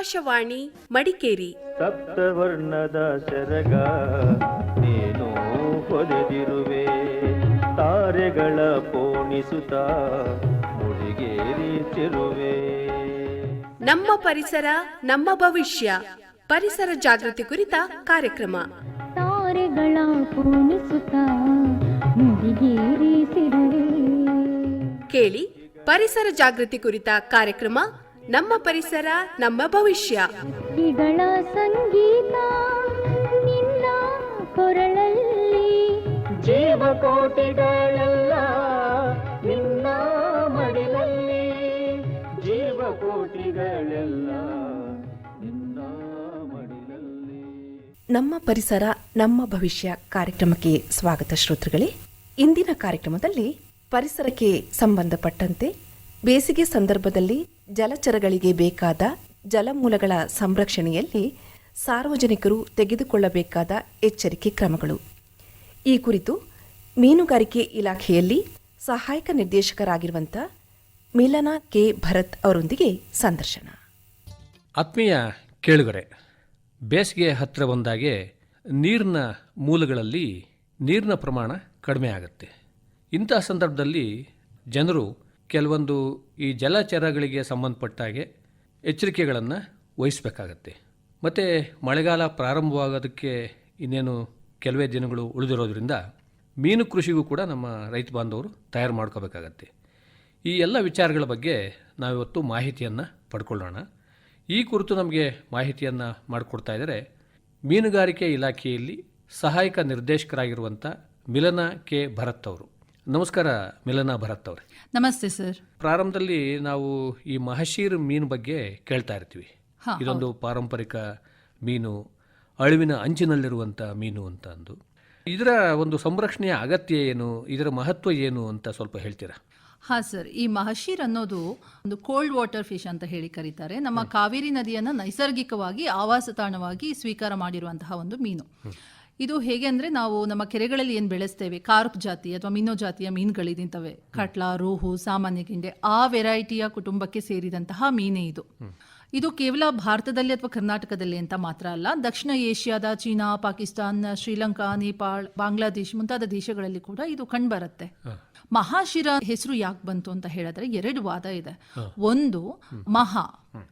ಆಕಾಶವಾಣಿ ಮಡಿಕೇರಿ. ಸಪ್ತವರ್ಣದ ಸೆರಗ ನೀನು ಹೊದೆದಿರುವೆ ತಾರೆಗಳ ಪೋಣಿಸುತ್ತ ಮುಡಿಗೇರಿಸಿರುವೆ. ನಮ್ಮ ಪರಿಸರ ನಮ್ಮ ಭವಿಷ್ಯ. ಪರಿಸರ ಜಾಗೃತಿ ಕುರಿತ ಕಾರ್ಯಕ್ರಮ. ತಾರೆಗಳ ಪೋಣಿಸುತ್ತ ಮುಡಿಗೇರಿಸಿರುವೆ. ಕೇಳಿ ಪರಿಸರ ಜಾಗೃತಿ ಕುರಿತ ಕಾರ್ಯಕ್ರಮ ನಮ್ಮ ಪರಿಸರ ನಮ್ಮ ಭವಿಷ್ಯ. ಸಂಗೀತ ನಿನ್ನ ಕೊರಳಲ್ಲಿ. ಜೀವಕೋಟಿಗಳೆಲ್ಲ ನಿನ್ನ ಮಡಿಲಲ್ಲಿ. ಜೀವಕೋಟಿಗಳೆಲ್ಲ ನಮ್ಮ ಪರಿಸರ ನಮ್ಮ ಭವಿಷ್ಯ ಕಾರ್ಯಕ್ರಮಕ್ಕೆ ಸ್ವಾಗತ ಶ್ರೋತೃಗಳೇ. ಇಂದಿನ ಕಾರ್ಯಕ್ರಮದಲ್ಲಿ ಪರಿಸರಕ್ಕೆ ಸಂಬಂಧಪಟ್ಟಂತೆ ಬೇಸಿಗೆ ಸಂದರ್ಭದಲ್ಲಿ ಜಲಚರಗಳಿಗೆ ಬೇಕಾದ ಜಲಮೂಲಗಳ ಸಂರಕ್ಷಣೆಯಲ್ಲಿ ಸಾರ್ವಜನಿಕರು ತೆಗೆದುಕೊಳ್ಳಬೇಕಾದ ಎಚ್ಚರಿಕೆ ಕ್ರಮಗಳು. ಈ ಕುರಿತು ಮೀನುಗಾರಿಕೆ ಇಲಾಖೆಯಲ್ಲಿ ಸಹಾಯಕ ನಿರ್ದೇಶಕರಾಗಿರುವಂಥ ಮಿಲನಾ ಕೆ. ಭರತ್ ಅವರೊಂದಿಗೆ ಸಂದರ್ಶನ. ಆತ್ಮೀಯ ಕೇಳುಗರೆ, ಬೇಸಿಗೆ ಹತ್ತಿರ ಬಂದಾಗೆ ನೀರಿನ ಮೂಲಗಳಲ್ಲಿ ನೀರಿನ ಪ್ರಮಾಣ ಕಡಿಮೆ ಆಗುತ್ತೆ. ಇಂತಹ ಸಂದರ್ಭದಲ್ಲಿ ಜನರು ಕೆಲವೊಂದು ಈ ಜಲಚರಗಳಿಗೆ ಸಂಬಂಧಪಟ್ಟ ಹಾಗೆ ಎಚ್ಚರಿಕೆಗಳನ್ನು ವಹಿಸಬೇಕಾಗತ್ತೆ. ಮತ್ತು ಮಳೆಗಾಲ ಪ್ರಾರಂಭವಾಗೋದಕ್ಕೆ ಇನ್ನೇನು ಕೆಲವೇ ದಿನಗಳು ಉಳಿದಿರೋದ್ರಿಂದ ಮೀನು ಕೃಷಿಗೂ ಕೂಡ ನಮ್ಮ ರೈತ ಬಾಂಧವರು ತಯಾರು ಮಾಡ್ಕೋಬೇಕಾಗತ್ತೆ. ಈ ಎಲ್ಲ ವಿಚಾರಗಳ ಬಗ್ಗೆ ನಾವಿವತ್ತು ಮಾಹಿತಿಯನ್ನು ಪಡ್ಕೊಳ್ಳೋಣ. ಈ ಕುರಿತು ನಮಗೆ ಮಾಹಿತಿಯನ್ನು ಮಾಡಿಕೊಡ್ತಾ ಇದ್ದಾರೆ ಮೀನುಗಾರಿಕೆ ಇಲಾಖೆಯಲ್ಲಿ ಸಹಾಯಕ ನಿರ್ದೇಶಕರಾಗಿರುವಂಥ ಮಿಲನ ಕೆ ಭರತ್ ಅವರು. ನಮಸ್ಕಾರ ಮಿಲನಾ ಭರತ್ ಅವರೇ. ನಮಸ್ತೆ ಸರ್. ಪ್ರಾರಂಭದಲ್ಲಿ ನಾವು ಈ ಮಹಶೀರ್ ಮೀನು ಬಗ್ಗೆ ಕೇಳ್ತಾ ಇರ್ತೀವಿ. ಇದೊಂದು ಪಾರಂಪರಿಕ ಮೀನು ಅಳಿವಿನ ಅಂಚಿನಲ್ಲಿರುವಂಥ ಮೀನು ಅಂತ ಅಂದು. ಇದರ ಒಂದು ಸಂರಕ್ಷಣೆಯ ಅಗತ್ಯ ಏನು ಇದರ ಮಹತ್ವ ಏನು ಅಂತ ಸ್ವಲ್ಪ ಹೇಳ್ತೀರಾ? ಹಾ ಸರ್. ಈ ಮಹಶೀರ್ ಅನ್ನೋದು ಒಂದು ಕೋಲ್ಡ್ ವಾಟರ್ ಫಿಶ್ ಅಂತ ಹೇಳಿ ಕರೀತಾರೆ. ನಮ್ಮ ಕಾವೇರಿ ನದಿಯನ್ನು ನೈಸರ್ಗಿಕವಾಗಿ ಆವಾಸ ತಾಣವಾಗಿ ಸ್ವೀಕಾರ ಮಾಡಿರುವಂತಹ ಒಂದು ಮೀನು. ಇದು ಹೇಗೆ ಅಂದ್ರೆ ನಾವು ನಮ್ಮ ಕೆರೆಗಳಲ್ಲಿ ಏನು ಬೆಳೆಸ್ತೇವೆ? ಕಾರ್ಪ್ ಜಾತಿ ಅಥವಾ ಮಿನ್ನೋ ಜಾತಿಯ ಮೀನುಗಳಿದಿಂತವೆ ಕಟ್ಲ ರೋಹು ಸಾಮಾನ್ಯ ಗಿಂಡೆ ಆ ವೆರೈಟಿಯ ಕುಟುಂಬಕ್ಕೆ ಸೇರಿದಂತಹ ಮೀನೇ ಇದು. ಇದು ಕೇವಲ ಭಾರತದಲ್ಲಿ ಅಥವಾ ಕರ್ನಾಟಕದಲ್ಲಿ ಅಂತ ಮಾತ್ರ ಅಲ್ಲ ದಕ್ಷಿಣ ಏಷ್ಯಾದ ಚೀನಾ ಪಾಕಿಸ್ತಾನ ಶ್ರೀಲಂಕಾ ನೇಪಾಳ್ ಬಾಂಗ್ಲಾದೇಶ್ ಮುಂತಾದ ದೇಶಗಳಲ್ಲಿ ಕೂಡ ಇದು ಕಂಡುಬರುತ್ತೆ. ಮಹಾಶಿರ ಹೆಸರು ಯಾಕೆ ಬಂತು ಅಂತ ಹೇಳಿದ್ರೆ ಎರಡು ವಾದ ಇದೆ. ಒಂದು ಮಹಾ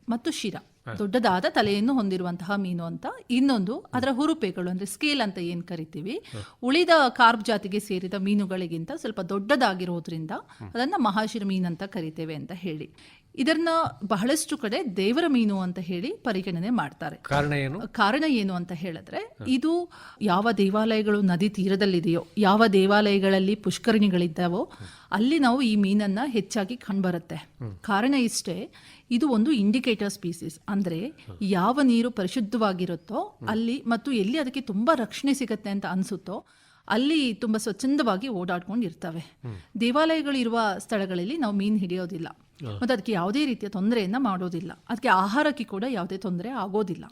ಮತ್ತು ಶಿರ. ದೊಡ್ಡದಾದ ತಲೆಯನ್ನು ಹೊಂದಿರುವಂತಹ ಮೀನು ಅಂತ. ಇನ್ನೊಂದು ಅದರ ಹುರುಪೆಗಳು ಅಂದ್ರೆ ಸ್ಕೇಲ್ ಅಂತ ಏನ್ ಕರಿತೀವಿ? ಉಳಿದ ಕಾರ್ಬ್ ಜಾತಿಗೆ ಸೇರಿದ ಮೀನುಗಳಿಗಿಂತ ಸ್ವಲ್ಪ ದೊಡ್ಡದಾಗಿರೋದ್ರಿಂದ ಅದನ್ನ ಮಹಾಶಿರ ಮೀನು ಅಂತ ಕರಿತೇವೆ ಅಂತ ಹೇಳಿ. ಇದನ್ನ ಬಹಳಷ್ಟು ಕಡೆ ದೇವರ ಮೀನು ಅಂತ ಹೇಳಿ ಪರಿಗಣನೆ ಮಾಡ್ತಾರೆ. ಕಾರಣ ಏನು? ಕಾರಣ ಏನು ಅಂತ ಹೇಳಿದ್ರೆ ಇದು ಯಾವ ದೇವಾಲಯಗಳು ನದಿ ತೀರದಲ್ಲಿದೆಯೋ ಯಾವ ದೇವಾಲಯಗಳಲ್ಲಿ ಪುಷ್ಕರಣಿಗಳಿದ್ದಾವೋ ಅಲ್ಲಿ ನಾವು ಈ ಮೀನನ್ನ ಹೆಚ್ಚಾಗಿ ಕಂಡುಬರುತ್ತೆ. ಕಾರಣ ಇಷ್ಟೇ ಇದು ಒಂದು ಇಂಡಿಕೇಟರ್ ಸ್ಪೀಸೀಸ್ ಅಂದ್ರೆ ಯಾವ ನೀರು ಪರಿಶುದ್ಧವಾಗಿರುತ್ತೋ ಅಲ್ಲಿ ಮತ್ತು ಎಲ್ಲಿ ಅದಕ್ಕೆ ತುಂಬಾ ರಕ್ಷಣೆ ಸಿಗುತ್ತೆ ಅಂತ ಅನ್ಸುತ್ತೋ ಅಲ್ಲಿ ತುಂಬಾ ಸ್ವಚ್ಛಂದವಾಗಿ ಓಡಾಡ್ಕೊಂಡು ಇರ್ತವೆ. ದೇವಾಲಯಗಳು ಇರುವ ಸ್ಥಳಗಳಲ್ಲಿ ನಾವು ಮೀನು ಹಿಡಿಯೋದಿಲ್ಲ. ಮತ್ತು ಅದಕ್ಕೆ ಯಾವುದೇ ರೀತಿಯ ತೊಂದರೆಯನ್ನ ಮಾಡೋದಿಲ್ಲ. ಅದಕ್ಕೆ ಆಹಾರಕ್ಕೆ ಕೂಡ ಯಾವುದೇ ತೊಂದರೆ ಆಗೋದಿಲ್ಲ.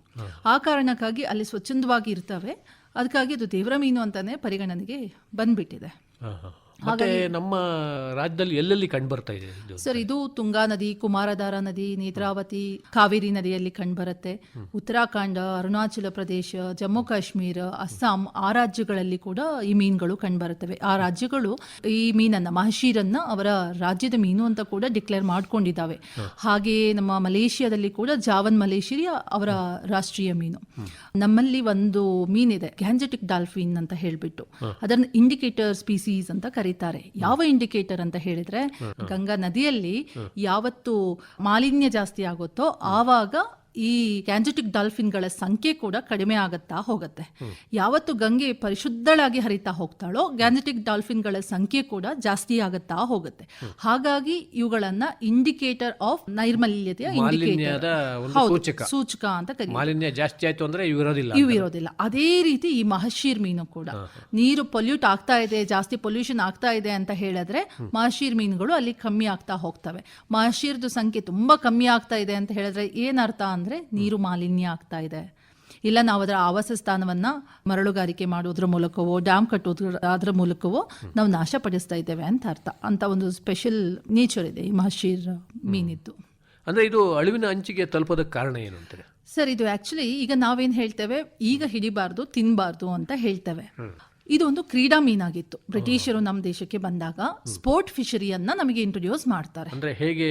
ಆ ಕಾರಣಕ್ಕಾಗಿ ಅಲ್ಲಿ ಸ್ವಚ್ಛಂದವಾಗಿ ಇರ್ತವೆ. ಅದಕ್ಕಾಗಿ ಅದು ದೇವರ ಮೀನು ಅಂತಾನೆ ಪರಿಗಣನೆಗೆ ಬಂದ್ಬಿಟ್ಟಿದೆ. ಮತ್ತೆ ನಮ್ಮ ರಾಜ್ಯದಲ್ಲಿ ಎಲ್ಲೆಲ್ಲಿ ಕಂಡು ಬರ್ತಾ ಇದೆ ಸರ್ ಇದು ತುಂಗಾ ನದಿ ಕುಮಾರಧಾರ ನದಿ ನೇತ್ರಾವತಿ ಕಾವೇರಿ ನದಿಯಲ್ಲಿ ಕಂಡುಬರುತ್ತೆ ಉತ್ತರಾಖಂಡ ಅರುಣಾಚಲ ಪ್ರದೇಶ ಜಮ್ಮು ಕಾಶ್ಮೀರ ಅಸ್ಸಾಂ ಆ ರಾಜ್ಯಗಳಲ್ಲಿ ಕೂಡ ಈ ಮೀನುಗಳು ಕಂಡುಬರುತ್ತವೆ ಆ ರಾಜ್ಯಗಳು ಈ ಮೀನನ್ನ ಮಹಶೀರನ್ನ ಅವರ ರಾಜ್ಯದ ಮೀನು ಅಂತ ಕೂಡ ಡಿಕ್ಲೇರ್ ಮಾಡ್ಕೊಂಡಿದ್ದಾವೆ. ಹಾಗೆಯೇ ನಮ್ಮ ಮಲೇಷಿಯಾದಲ್ಲಿ ಕೂಡ ಜಾವನ್ ಮಲೇಷಿಯ ಅವರ ರಾಷ್ಟ್ರೀಯ ಮೀನು. ನಮ್ಮಲ್ಲಿ ಒಂದು ಮೀನಿದೆ ಗ್ಯಾಂಜೆಟಿಕ್ ಡಾಲ್ಫಿನ್ ಅಂತ ಹೇಳ್ಬಿಟ್ಟು. ಅದನ್ನ ಇಂಡಿಕೇಟರ್ ಸ್ಪೀಸೀಸ್ ಅಂತ ಕರೀತಾರೆ. ಯಾವ ಇಂಡಿಕೇಟರ್ ಅಂತ ಹೇಳಿದ್ರೆ ಗಂಗಾ ನದಿಯಲ್ಲಿ ಯಾವತ್ತು ಮಾಲಿನ್ಯ ಜಾಸ್ತಿ ಆಗುತ್ತೋ ಆವಾಗ ಈ ಗ್ಯಾಂಜೆಟಿಕ್ ಡಾಲ್ಫಿನ್ಗಳ ಸಂಖ್ಯೆ ಕೂಡ ಕಡಿಮೆ ಆಗುತ್ತಾ ಹೋಗುತ್ತೆ. ಯಾವತ್ತು ಗಂಗೆ ಪರಿಶುದ್ಧಳಾಗಿ ಹರಿತಾ ಹೋಗ್ತಾಳೋ ಗ್ಯಾಂಜೆಟಿಕ್ ಡಾಲ್ಫಿನ್ಗಳ ಸಂಖ್ಯೆ ಕೂಡ ಜಾಸ್ತಿ ಆಗುತ್ತಾ ಹೋಗುತ್ತೆ. ಹಾಗಾಗಿ ಇವುಗಳನ್ನ ಇಂಡಿಕೇಟರ್ ಆಫ್ ನೈರ್ಮಲ್ಯತೆಯ ಇಂಡಿಕೇಟರ್ ಸೂಚಕ. ಅಂತ ಮಾಲಿನ್ಯ ಜಾಸ್ತಿ ಆಯ್ತು ಅಂದ್ರೆ ಇವು ಇರೋದಿಲ್ಲ ಇವು ಇರೋದಿಲ್ಲ. ಅದೇ ರೀತಿ ಈ ಮಹಶೀರ್ ಮೀನು ಕೂಡ. ನೀರು ಪೊಲ್ಯೂಟ್ ಆಗ್ತಾ ಇದೆ ಜಾಸ್ತಿ ಪೊಲ್ಯೂಷನ್ ಆಗ್ತಾ ಇದೆ ಅಂತ ಹೇಳಿದ್ರೆ ಮಹಶೀರ್ ಮೀನುಗಳು ಅಲ್ಲಿ ಕಮ್ಮಿ ಆಗ್ತಾ ಹೋಗ್ತವೆ. ಮಹಶೀರ್ದು ಸಂಖ್ಯೆ ತುಂಬಾ ಕಮ್ಮಿ ಆಗ್ತಾ ಇದೆ ಅಂತ ಹೇಳಿದ್ರೆ ಏನರ್ಥ ಅಂದ್ರೆ ನೀರು ಮಾಲಿನ್ಯ ಆಗ್ತಾ ಇದೆ. ಇಲ್ಲ ನಾವು ಅದರ ಆವಾಸ ಸ್ಥಾನವನ್ನ ಮರಳುಗಾರಿಕೆ ಮಾಡೋದ್ರ ಮೂಲಕವೋ ಡ್ಯಾಮ್ ಕಟ್ಟೋದ್ರ ಅದರ ಮೂಲಕವೋ ನಾವು ನಾಶಪಡಿಸ್ತಾ ಇದ್ದೇವೆ ಅಂತ ಅರ್ಥ. ಅಂತ ಒಂದು ಸ್ಪೆಷಲ್ ನೇಚರ್ ಇದೆ ಈ ಮಹಶೀರ್ ಮೀನಿದ್ದು. ಅಂದರೆ ಇದು ಅಳಿವಿನ ಅಂಚಿಗೆ ತಲುಪೋದಕ್ಕೆ ಕಾರಣ ಏನು ಅಂತಾರೆ? ಸರ್ ಇದು ಆಕ್ಚುಲಿ ಈಗ ನಾವೇನು ಹೇಳ್ತೇವೆ? ಈಗ ಹಿಡಿಬಾರ್ದು ತಿನ್ಬಾರ್ದು ಅಂತ ಹೇಳ್ತೇವೆ. ಇದು ಒಂದು ಕ್ರೀಡಾ ಮೀನಾಗಿತ್ತು. ಬ್ರಿಟಿಷರು ನಮ್ಮ ದೇಶಕ್ಕೆ ಬಂದಾಗ ಸ್ಪೋರ್ಟ್ ಫಿಶರಿಯನ್ನ ನಮಗೆ ಇಂಟ್ರೊಡ್ಯೂಸ್ ಮಾಡ್ತಾರೆ. ಅಂದ್ರೆ ಹೇಗೆ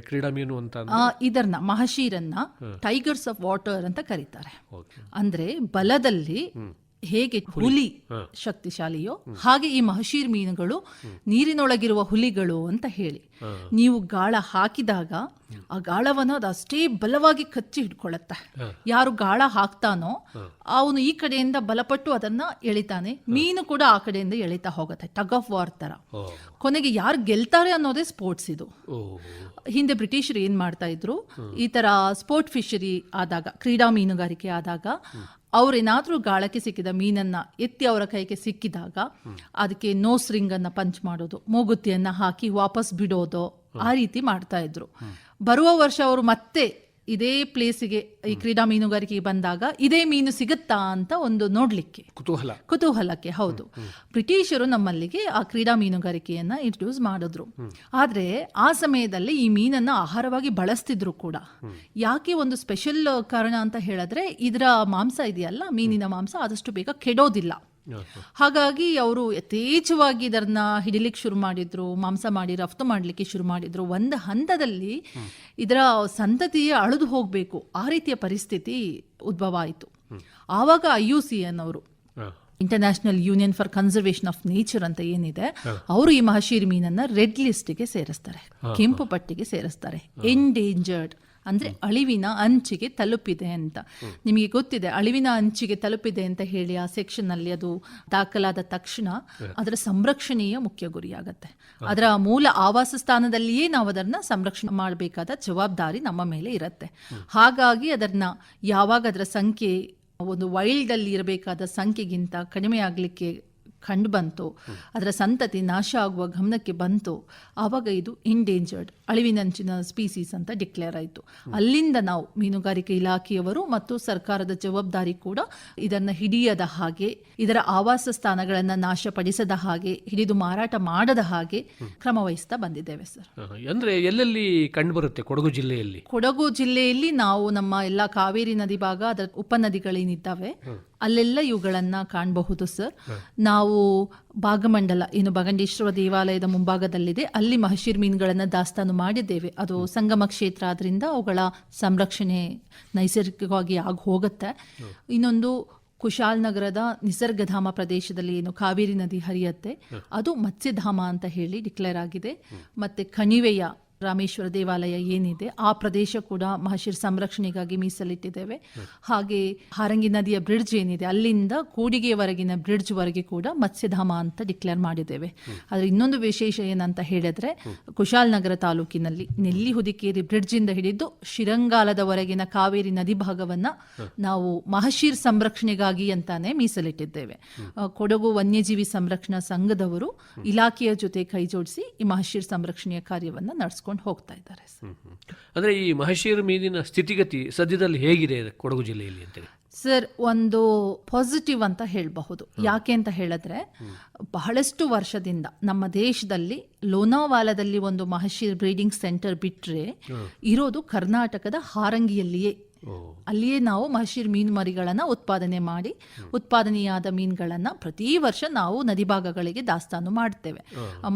ಕ್ರೀಡಾ ಮೀನು ಅಂತ? ಇದನ್ನ ಮಹಶೀರನ್ನ ಟೈಗರ್ಸ್ ಆಫ್ ವಾಟರ್ ಅಂತ ಕರೀತಾರೆ. ಅಂದ್ರೆ ಬಲದಲ್ಲಿ ಹೇಗೆ ಹುಲಿ. ಶಕ್ತಿಶಾಲಿಯೋ ಹಾಗೆ ಈ ಮಹಶೀರ್ ಮೀನುಗಳು ನೀರಿನೊಳಗಿರುವ ಹುಲಿಗಳು ಅಂತ ಹೇಳಿ. ನೀವು ಗಾಳ ಹಾಕಿದಾಗ ಆ ಗಾಳವನ್ನು ಅದು ಅಷ್ಟೇ ಬಲವಾಗಿ ಕಚ್ಚಿ ಹಿಡ್ಕೊಳ್ಳುತ್ತೆ ಯಾರು ಗಾಳ ಹಾಕ್ತಾನೋ ಅವನು ಈ ಕಡೆಯಿಂದ ಬಲಪಟ್ಟು ಅದನ್ನ ಎಳಿತಾನೆ. ಮೀನು ಕೂಡ ಆ ಕಡೆಯಿಂದ ಎಳಿತಾ ಹೋಗುತ್ತೆ ಟಗ್ ಆಫ್ ವಾರ್ ತರ. ಕೊನೆಗೆ ಯಾರು ಗೆಲ್ತಾರೆ ಅನ್ನೋದೇ ಸ್ಪೋರ್ಟ್ಸ್ ಇದು. ಹಿಂದೆ ಬ್ರಿಟಿಷರು ಏನ್ ಮಾಡ್ತಾ ಇದ್ರು? ಈ ತರ ಸ್ಪೋರ್ಟ್ ಫಿಶರಿ ಆದಾಗ ಕ್ರೀಡಾ ಮೀನುಗಾರಿಕೆ ಆದಾಗ ಅವ್ರೇನಾದ್ರೂ ಗಾಳಕ್ಕೆ ಸಿಕ್ಕಿದ ಮೀನನ್ನ ಎತ್ತಿ ಅವರ ಕೈಗೆ ಸಿಕ್ಕಿದಾಗ ಅದಕ್ಕೆ ನೋಸ್ ರಿಂಗ್ ಅನ್ನ ಪಂಚ್ ಮಾಡೋದು, ಮೂಗುತಿಯನ್ನು ಹಾಕಿ ವಾಪಸ್ ಬಿಡೋದು ಆ ರೀತಿ ಮಾಡ್ತಾ ಇದ್ರು. ಬರುವ ವರ್ಷ ಅವರು ಮತ್ತೆ ಇದೇ ಪ್ಲೇಸಿಗೆ ಈ ಕ್ರೀಡಾ ಮೀನುಗಾರಿಕೆಗೆ ಬಂದಾಗ ಇದೇ ಮೀನು ಸಿಗುತ್ತಾ ಅಂತ ಒಂದು ನೋಡ್ಲಿಕ್ಕೆ. ಕುತೂಹಲ. ಕುತೂಹಲಕ್ಕೆ ಹೌದು. ಬ್ರಿಟಿಷರು ನಮ್ಮಲ್ಲಿಗೆ ಆ ಕ್ರೀಡಾ ಮೀನುಗಾರಿಕೆಯನ್ನ ಇಂಟ್ರೊಡ್ಯೂಸ್ ಮಾಡಿದ್ರು. ಆದ್ರೆ ಆ ಸಮಯದಲ್ಲಿ ಈ ಮೀನನ್ನ ಆಹಾರವಾಗಿ ಬಳಸ್ತಿದ್ರು ಕೂಡ. ಯಾಕೆ ಒಂದು ಸ್ಪೆಷಲ್ ಕಾರಣ ಅಂತ ಹೇಳಿದ್ರೆ ಇದರ ಮಾಂಸ ಇದೆಯಲ್ಲ ಮೀನಿನ ಮಾಂಸ ಆದಷ್ಟು ಬೇಗ ಕೆಡೋದಿಲ್ಲ. ಹಾಗಾಗಿ ಅವರು ಯಥೇಚ್ಛವಾಗಿ ಇದನ್ನ ಹಿಡಿಲಿಕ್ಕೆ ಶುರು ಮಾಡಿದ್ರು ಮಾಂಸ ಮಾಡಿ ರಫ್ತು ಮಾಡಲಿಕ್ಕೆ ಶುರು ಮಾಡಿದ್ರು. ಒಂದು ಹಂತದಲ್ಲಿ ಇದರ ಸಂತತಿಯೇ ಅಳದು ಹೋಗಬೇಕು. ಆ ರೀತಿಯ ಪರಿಸ್ಥಿತಿ ಉದ್ಭವ ಆಯಿತು. ಆವಾಗ ಐ ಯು ಸಿ ಎನ್ ಅವರು international union for conservation of nature ಅಂತ ಏನಿದೆ ಅವರು ಈ ಮಹಶೀರ್ ಮೀನನ್ನ ರೆಡ್ ಲಿಸ್ಟ್ಗೆ ಸೇರಿಸ್ತಾರೆ ಕೆಂಪು ಪಟ್ಟಿಗೆ ಸೇರಿಸ್ತಾರೆ. ಎಂಡೇಂಜರ್ಡ್ ಅಂದ್ರೆ ಅಳಿವಿನ ಅಂಚಿಗೆ ತಲುಪಿದೆ ಅಂತ. ನಿಮಗೆ ಗೊತ್ತಿದೆ ಅಳಿವಿನ ಅಂಚಿಗೆ ತಲುಪಿದೆ ಅಂತ ಹೇಳಿ ಆ ಸೆಕ್ಷನ್ ಅಲ್ಲಿ ಅದು ದಾಖಲಾದ ತಕ್ಷಣ ಅದರ ಸಂರಕ್ಷಣೆಯ ಮುಖ್ಯ ಗುರಿಯಾಗತ್ತೆ ಅದರ ಮೂಲ ಆವಾಸ ಸ್ಥಾನದಲ್ಲಿಯೇ ನಾವು ಅದನ್ನ ಸಂರಕ್ಷಣೆ ಮಾಡಬೇಕಾದ ಜವಾಬ್ದಾರಿ ನಮ್ಮ ಮೇಲೆ ಇರುತ್ತೆ. ಹಾಗಾಗಿ ಅದನ್ನ ಯಾವಾಗ ಅದರ ಸಂಖ್ಯೆ ಒಂದು ವೈಲ್ಡ್ ಅಲ್ಲಿ ಇರಬೇಕಾದ ಸಂಖ್ಯೆಗಿಂತ ಕಡಿಮೆ ಆಗಲಿಕ್ಕೆ ಕಂಡು ಬಂತು. ಅದರ ಸಂತತಿ ನಾಶ ಆಗುವ ಗಮನಕ್ಕೆ ಬಂತು. ಆವಾಗ ಇದು ಇಂಡೇಂಜರ್ಡ್ ಅಳಿವಿನಂಚಿನ ಸ್ಪೀಸೀಸ್ ಅಂತ ಡಿಕ್ಲೇರ್ ಆಯಿತು. ಅಲ್ಲಿಂದ ನಾವು ಮೀನುಗಾರಿಕೆ ಇಲಾಖೆಯವರು ಮತ್ತು ಸರ್ಕಾರದ ಜವಾಬ್ದಾರಿ ಕೂಡ ಇದನ್ನು ಹಿಡಿಯದ ಹಾಗೆ ಇದರ ಆವಾಸ ಸ್ಥಾನಗಳನ್ನು ನಾಶಪಡಿಸದ ಹಾಗೆ ಹಿಡಿದು ಮಾರಾಟ ಮಾಡದ ಹಾಗೆ ಕ್ರಮ ವಹಿಸ್ತಾ ಬಂದಿದ್ದೇವೆ ಸರ್. ಅಂದ್ರೆ ಎಲ್ಲೆಲ್ಲಿ ಕಂಡುಬರುತ್ತೆ ಕೊಡಗು ಜಿಲ್ಲೆಯಲ್ಲಿ? ಕೊಡಗು ಜಿಲ್ಲೆಯಲ್ಲಿ ನಾವು ನಮ್ಮ ಎಲ್ಲ ಕಾವೇರಿ ನದಿ ಭಾಗ ಅದರ ಉಪನದಿಗಳೇನಿದ್ದಾವೆ ಅಲ್ಲೆಲ್ಲ ಇವುಗಳನ್ನು ಕಾಣಬಹುದು ಸರ್ ನಾವು ಭಾಗಮಂಡಲ ಏನು ಭಗಂಡೇಶ್ವರ ದೇವಾಲಯದ ಮುಂಭಾಗದಲ್ಲಿದೆ. ಅಲ್ಲಿ ಮಹಶೀರ್ ಮೀನುಗಳನ್ನು ದಾಸ್ತಾನು ಮಾಡಿದ್ದೇವೆ. ಅದು ಸಂಗಮ ಕ್ಷೇತ್ರ ಆದ್ದರಿಂದ ಅವುಗಳ ಸಂರಕ್ಷಣೆ ನೈಸರ್ಗಿಕವಾಗಿ ಆಗಿ ಹೋಗುತ್ತೆ. ಇನ್ನೊಂದು ಕುಶಾಲನಗರದ ನಿಸರ್ಗಧಾಮ ಪ್ರದೇಶದಲ್ಲಿ ಏನು ಕಾವೇರಿ ನದಿ ಹರಿಯತ್ತೆ. ಅದು ಮತ್ಸ್ಯಧಾಮ ಅಂತ ಹೇಳಿ ಡಿಕ್ಲೇರ್ ಆಗಿದೆ. ಮತ್ತು ಕಣಿವೆಯ ರಾಮೇಶ್ವರ ದೇವಾಲಯ ಏನಿದೆ ಆ ಪ್ರದೇಶ ಕೂಡ ಮಹಾಶಿರ್ ಸಂರಕ್ಷಣೆಗಾಗಿ ಮೀಸಲಿಟ್ಟಿದ್ದೇವೆ. ಹಾಗೆ ಹಾರಂಗಿ ನದಿಯ ಬ್ರಿಡ್ಜ್ ಏನಿದೆ ಅಲ್ಲಿಂದ ಕೂಡಿಗೆಯವರೆಗಿನ ಬ್ರಿಡ್ಜ್ ವರೆಗೆ ಕೂಡ ಮತ್ಸ್ಯಧಾಮ ಅಂತ ಡಿಕ್ಲೇರ್ ಮಾಡಿದ್ದೇವೆ. ಆದರೆ ಇನ್ನೊಂದು ವಿಶೇಷ ಏನಂತ ಹೇಳಿದ್ರೆ ಕುಶಾಲನಗರ ತಾಲೂಕಿನಲ್ಲಿ ನೆಲ್ಲಿ ಹುದಿಕೇರಿ ಬ್ರಿಡ್ಜ್ ಇಂದ ಹಿಡಿದು ಶಿರಂಗಾಲದವರೆಗಿನ ಕಾವೇರಿ ನದಿ ಭಾಗವನ್ನ ನಾವು ಮಹಶೀರ್ ಸಂರಕ್ಷಣೆಗಾಗಿ ಅಂತಾನೆ ಮೀಸಲಿಟ್ಟಿದ್ದೇವೆ. ಕೊಡಗು ವನ್ಯಜೀವಿ ಸಂರಕ್ಷಣಾ ಸಂಘದವರು ಇಲಾಖೆಯ ಜೊತೆ ಕೈಜೋಡಿಸಿ ಈ ಮಹಶೀರ್ ಸಂರಕ್ಷಣೆಯ ಕಾರ್ಯವನ್ನ ನಡೆಸ್ಕೊಂಡು ಹೋಗ್ತಾ ಇದ್ದಾರೆ ಸರ್. ಅಂದರೆ ಈ ಮಹಶೀರ್ ಮೀನಿನ ಸ್ಥಿತಿಗತಿ ಸದ್ಯದಲ್ಲಿ ಹೇಗಿದೆ ಕೊಡಗು ಜಿಲ್ಲೆಯಲ್ಲಿ ಅಂತೇಳಿ? ಸರ್ ಒಂದು ಪಾಸಿಟಿವ್ ಅಂತ ಹೇಳಬಹುದು. ಯಾಕೆ ಅಂತ ಹೇಳಿದ್ರೆ ಬಹಳಷ್ಟು ವರ್ಷದಿಂದ ನಮ್ಮ ದೇಶದಲ್ಲಿ ಲೋನಾವಾಲಾದಲ್ಲಿ ಒಂದು ಮಹಶೀರ್ ಬ್ರೀಡಿಂಗ್ ಸೆಂಟರ್ ಬಿಟ್ಟರೆ ಇರೋದು ಕರ್ನಾಟಕದ ಹಾರಂಗಿಯಲ್ಲಿಯೇ ಅಲ್ಲಿಯೇ ನಾವು ಮಹಶೀರ್ ಮೀನು ಮರಿಗಳನ್ನ ಉತ್ಪಾದನೆ ಮಾಡಿ ಉತ್ಪಾದನೆಯಾದ ಮೀನುಗಳನ್ನ ಪ್ರತಿ ವರ್ಷ ನಾವು ನದಿ ಭಾಗಗಳಿಗೆ ದಾಸ್ತಾನು ಮಾಡ್ತೇವೆ.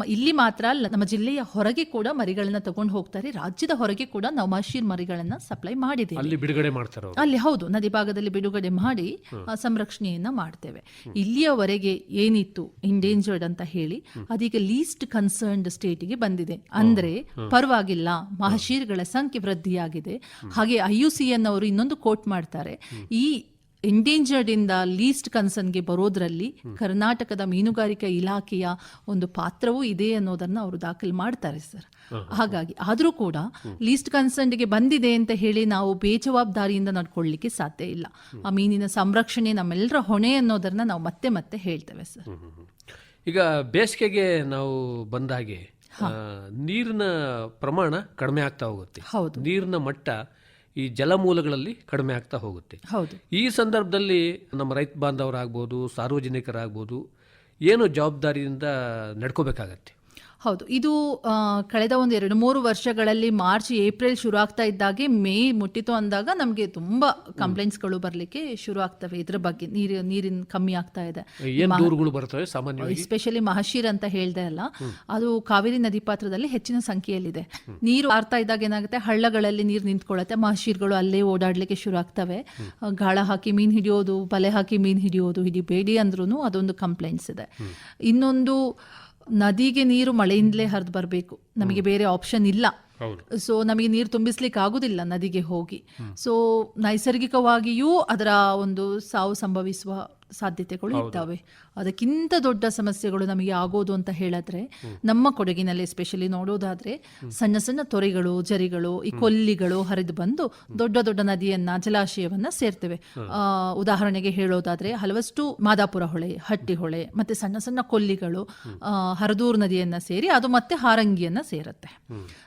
ಇಲ್ಲಿ ಮಾತ್ರ ಅಲ್ಲ ನಮ್ಮ ಜಿಲ್ಲೆಯ ಹೊರಗೆ ಕೂಡ ಮರಿಗಳನ್ನ ತಗೊಂಡು ಹೋಗ್ತಾರೆ. ರಾಜ್ಯದ ಹೊರಗೆ ಕೂಡ ನಾವು ಮಹಶೀರ್ ಮರಿಗಳನ್ನ ಸಪ್ಲೈ ಮಾಡಿದ್ದೇವೆ. ಅಲ್ಲಿ ಬಿಡುಗಡೆ ಮಾಡ್ತಾರೆ ಅಲ್ಲಿ ಹೌದು ನದಿ ಭಾಗದಲ್ಲಿ ಬಿಡುಗಡೆ ಮಾಡಿ ಸಂರಕ್ಷಣೆಯನ್ನ ಮಾಡ್ತೇವೆ. ಇಲ್ಲಿಯವರೆಗೆ ಏನಿತ್ತು ಇಂಡೇಂಜರ್ಡ್ ಅಂತ ಹೇಳಿ ಅದೀಗ ಲೀಸ್ಟ್ ಕನ್ಸರ್ನ್ಡ್ ಸ್ಟೇಟಿಗೆ ಬಂದಿದೆ. ಅಂದ್ರೆ ಪರವಾಗಿಲ್ಲ ಮಹಶೀರ್ಗಳ ಸಂಖ್ಯೆ ವೃದ್ಧಿಯಾಗಿದೆ. ಹಾಗೆ ಐ ಯು ಸಿ ಎನ್ ಅವರು ಇನ್ನೊಂದು ಕೋಟ್ ಮಾಡ್ತಾರೆ. ಈ ಎಂಡೇಂಜರ್ಡ್ ಇಂದ ಲೀಸ್ಟ್ ಕನ್ಸರ್ನ್ಗೆ ಬರೋದ್ರಲ್ಲಿ ಕರ್ನಾಟಕದ ಮೀನುಗಾರಿಕಾ ಇಲಾಖೆಯ ಒಂದು ಪಾತ್ರವೂ ಇದೆ ಅನ್ನೋದನ್ನ ಅವರು ದಾಖಲು ಮಾಡ್ತಾರೆ ಸರ್. ಹಾಗಾಗಿ ಆದರೂ ಕೂಡ ಲೀಸ್ಟ್ ಕನ್ಸರ್ನ್ಗೆ ಬಂದಿದೆ ಅಂತ ಹೇಳಿ ನಾವು ಬೇಜವಾಬ್ದಾರಿಯಿಂದ ನಡ್ಕೊಳ್ಳಿಕ್ಕೆ ಸಾಧ್ಯ ಇಲ್ಲ. ಆ ಮೀನಿನ ಸಂರಕ್ಷಣೆ ನಮ್ಮೆಲ್ಲರ ಹೊಣೆ ಅನ್ನೋದನ್ನ ನಾವು ಮತ್ತೆ ಮತ್ತೆ ಹೇಳ್ತೇವೆ ಸರ್. ಈಗ ಬೇಸಿಗೆಗೆ ನಾವು ಬಂದಾಗೆ ನೀರಿನ ಪ್ರಮಾಣ ಕಡಿಮೆ ಆಗ್ತಾ ಹೋಗುತ್ತೆ. ಹೌದು. ನೀರಿನ ಮಟ್ಟ ಈ ಜಲಮೂಲಗಳಲ್ಲಿ ಕಡಿಮೆ ಆಗ್ತಾ ಹೋಗುತ್ತೆ. ಹೌದು. ಈ ಸಂದರ್ಭದಲ್ಲಿ ನಮ್ಮ ರೈತ ಬಾಂಧವರಾಗ್ಬೋದು ಸಾರ್ವಜನಿಕರಾಗ್ಬೋದು ಏನು ಜವಾಬ್ದಾರಿಯಿಂದ ನಡ್ಕೋಬೇಕಾಗತ್ತೆ. ಹೌದು. ಇದು ಕಳೆದ ಒಂದು ಎರಡು ಮೂರು ವರ್ಷಗಳಲ್ಲಿ ಮಾರ್ಚ್ ಏಪ್ರಿಲ್ ಶುರು ಆಗ್ತಾ ಇದ್ದಾಗೆ ಮೇ ಮುಟ್ಟಿತು ಅಂದಾಗ ನಮಗೆ ತುಂಬಾ ಕಂಪ್ಲೇಂಟ್ಸ್ಗಳು ಬರಲಿಕ್ಕೆ ಶುರು ಆಗ್ತವೆ ಇದ್ರ ಬಗ್ಗೆ. ನೀರು ನೀರಿನ ಕಮ್ಮಿ ಆಗ್ತಾ ಇದೆ. ಎಸ್ಪೆಷಲಿ ಮಹಶೀರ್ ಅಂತ ಹೇಳ್ದೆ ಅಲ್ಲ ಅದು ಕಾವೇರಿ ನದಿ ಪಾತ್ರದಲ್ಲಿ ಹೆಚ್ಚಿನ ಸಂಖ್ಯೆಯಲ್ಲಿದೆ. ನೀರು ಆರ್ತಾ ಇದ್ದಾಗ ಏನಾಗುತ್ತೆ ಹಳ್ಳಗಳಲ್ಲಿ ನೀರು ನಿಂತ್ಕೊಳ್ಳುತ್ತೆ ಮಹಶೀರ್ಗಳು ಅಲ್ಲೇ ಓಡಾಡ್ಲಿಕ್ಕೆ ಶುರು ಆಗ್ತವೆ ಗಾಳ ಹಾಕಿ ಮೀನ್ ಹಿಡಿಯೋದು ಬಲೆ ಹಾಕಿ ಮೀನ್ ಹಿಡಿಯೋದು ಹಿಡಿಬೇಡಿ ಅಂದ್ರೂ ಅದೊಂದು ಕಂಪ್ಲೇಂಟ್ಸ್ ಇದೆ. ಇನ್ನೊಂದು ನದಿಗೆ ನೀರು ಮಳೆಯಿಂದಲೇ ಹರಿದು ಬರಬೇಕು. ನಮಗೆ ಬೇರೆ ಆಪ್ಷನ್ ಇಲ್ಲ. ಸೊ ನಮಗೆ ನೀರು ತುಂಬಿಸ್ಲಿಕ್ಕೆ ಆಗುದಿಲ್ಲ ನದಿಗೆ ಹೋಗಿ. ಸೊ ನೈಸರ್ಗಿಕವಾಗಿಯೂ ಅದರ ಒಂದು ಸಾವು ಸಂಭವಿಸುವ ಸಾಧ್ಯತೆಗಳು ಇದ್ದಾವೆ. ಅದಕ್ಕಿಂತ ದೊಡ್ಡ ಸಮಸ್ಯೆಗಳು ನಮಗೆ ಆಗೋದು ಅಂತ ಹೇಳಿದ್ರೆ ನಮ್ಮ ಕೊಡಗಿನಲ್ಲಿ ಎಸ್ಪೆಷಲಿ ನೋಡೋದಾದ್ರೆ ಸಣ್ಣ ಸಣ್ಣ ತೊರೆಗಳು ಜರಿಗಳು ಈ ಕೊಲ್ಲಿಗಳು ಹರಿದು ಬಂದು ದೊಡ್ಡ ದೊಡ್ಡ ನದಿಯನ್ನ ಜಲಾಶಯವನ್ನ ಸೇರ್ತವೆ. ಆ, ಉದಾಹರಣೆಗೆ ಹೇಳೋದಾದ್ರೆ ಹಲವಷ್ಟು ಮಾದಾಪುರ ಹೊಳೆ ಹಟ್ಟಿ ಹೊಳೆ ಮತ್ತೆ ಸಣ್ಣ ಸಣ್ಣ ಕೊಲ್ಲಿಗಳು ಹರದೂರ್ ಹರದೂರು ನದಿಯನ್ನ ಸೇರಿ ಅದು ಮತ್ತೆ ಹಾರಂಗಿಯನ್ನ ಸೇರುತ್ತೆ.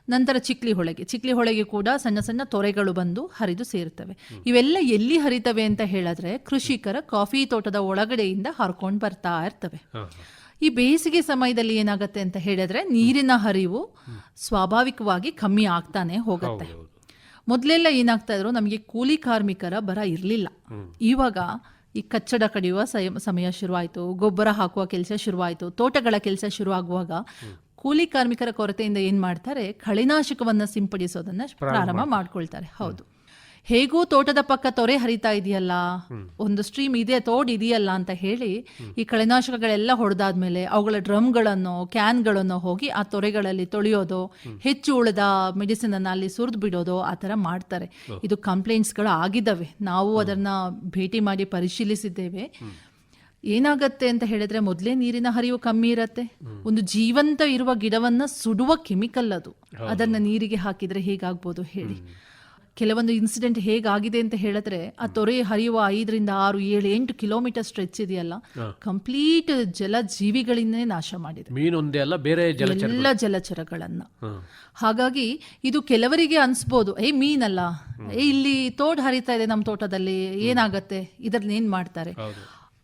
ನಂತರ ಚಿಕ್ಲಿ ಹೊಳೆಗೆ ಚಿಕ್ಲಿ ಹೊಳೆಗೆ ಕೂಡ ಸಣ್ಣ ಸಣ್ಣ ತೊರೆಗಳು ಬಂದು ಹರಿದು ಸೇರುತ್ತವೆ ಇವೆಲ್ಲ ಎಲ್ಲಿ ಹರಿತವೆ ಅಂತ ಹೇಳಿದ್ರೆ ಕೃಷಿಕರ ಕಾಫಿ ತೋಟದ ಒಳಗಡೆಯಿಂದ ಹರ್ಕೊಂಡು ಬರ್ತಾ ಇರ್ತವೆ. ಈ ಬೇಸಿಗೆ ಸಮಯದಲ್ಲಿ ಏನಾಗುತ್ತೆ ಅಂತ ಹೇಳಿದ್ರೆ ನೀರಿನ ಹರಿವು ಸ್ವಾಭಾವಿಕವಾಗಿ ಕಮ್ಮಿ ಆಗ್ತಾನೆ ಹೋಗುತ್ತೆ. ಮೊದಲೆಲ್ಲ ಏನಾಗ್ತಾ ಇದ್ರು ನಮಗೆ ಕೂಲಿ ಕಾರ್ಮಿಕರ ಬರ ಇರಲಿಲ್ಲ. ಇವಾಗ ಈ ಕಚ್ಚಡ ಕಡಿಯುವ ಸಮಯ ಶುರುವಾಯಿತು ಗೊಬ್ಬರ ಹಾಕುವ ಕೆಲಸ ಶುರುವಾಯಿತು ತೋಟಗಳ ಕೆಲಸ ಶುರುವಾಗುವಾಗ ಕೂಲಿ ಕಾರ್ಮಿಕರ ಕೊರತೆಯಿಂದ ಏನ್ ಮಾಡ್ತಾರೆ? ಕಳೆನಾಶಕವನ್ನ ಸಿಂಪಡಿಸೋದನ್ನ ಪ್ರಾರಂಭ ಮಾಡ್ಕೊಳ್ತಾರೆ. ಹೌದು. ಹೇಗೂ ತೋಟದ ಪಕ್ಕ ತೊರೆ ಹರಿತಾ ಇದೆಯಲ್ಲ? ಒಂದು ಸ್ಟ್ರೀಮ್ ಇದೆ ತೋಡ್ ಇದೆಯಲ್ಲ ಅಂತ ಹೇಳಿ ಈ ಕಳೆನಾಶಕಗಳೆಲ್ಲ ಹೊಡೆದಾದ್ಮೇಲೆ ಅವುಗಳ ಡ್ರಮ್ಗಳನ್ನು ಕ್ಯಾನ್ಗಳನ್ನು ಹೋಗಿ ಆ ತೊರೆಗಳಲ್ಲಿ ತೊಳೆಯೋದು ಹೆಚ್ಚು ಉಳಿದ ಮೆಡಿಸಿನ್ ಅನ್ನ ಅಲ್ಲಿ ಸುರಿದು ಬಿಡೋದು ಆ ಥರ ಮಾಡ್ತಾರೆ. ಇದು ಕಂಪ್ಲೇಂಟ್ಸ್ಗಳು ಆಗಿದ್ದಾವೆ. ನಾವು ಅದನ್ನ ಭೇಟಿ ಮಾಡಿ ಪರಿಶೀಲಿಸಿದ್ದೇವೆ. ಏನಾಗತ್ತೆ ಅಂತ ಹೇಳಿದ್ರೆ ಮೊದಲೇ ನೀರಿನ ಹರಿವು ಕಮ್ಮಿ ಇರತ್ತೆ. ಒಂದು ಜೀವಂತ ಇರುವ ಗಿಡವನ್ನ ಸುಡುವ ಕೆಮಿಕಲ್ ಅದು. ಅದನ್ನ ನೀರಿಗೆ ಹಾಕಿದ್ರೆ ಹೇಗಾಗ್ಬೋದು ಹೇಳಿ. ಕೆಲವೊಂದು ಇನ್ಸಿಡೆಂಟ್ ಹೇಗಾಗಿದೆ ಅಂತ ಹೇಳಿದ್ರೆ ಆ ತೊರೆ ಹರಿಯುವ ಐದರಿಂದ ಆರು ಏಳು ಎಂಟು ಕಿಲೋಮೀಟರ್ ಸ್ಟ್ರೆಚ್ ಇದೆಯಲ್ಲ ಕಂಪ್ಲೀಟ್ ಜಲ ಜೀವಿಗಳನ್ನೇ ನಾಶ ಮಾಡಿದೆ. ಮೀನೊಂದೇ ಅಲ್ಲ ಬೇರೆ ಎಲ್ಲ ಜಲಚರಗಳನ್ನ. ಹಾಗಾಗಿ ಇದು ಕೆಲವರಿಗೆ ಅನ್ಸ್ಬೋದು ಏ ಮೀನಲ್ಲ ಏ ಇಲ್ಲಿ ತೋಡ್ ಹರಿತಾ ಇದೆ ನಮ್ಮ ತೋಟದಲ್ಲಿ ಏನಾಗತ್ತೆ? ಇದ್ರಲ್ಲಿ ಏನ್ ಮಾಡ್ತಾರೆ?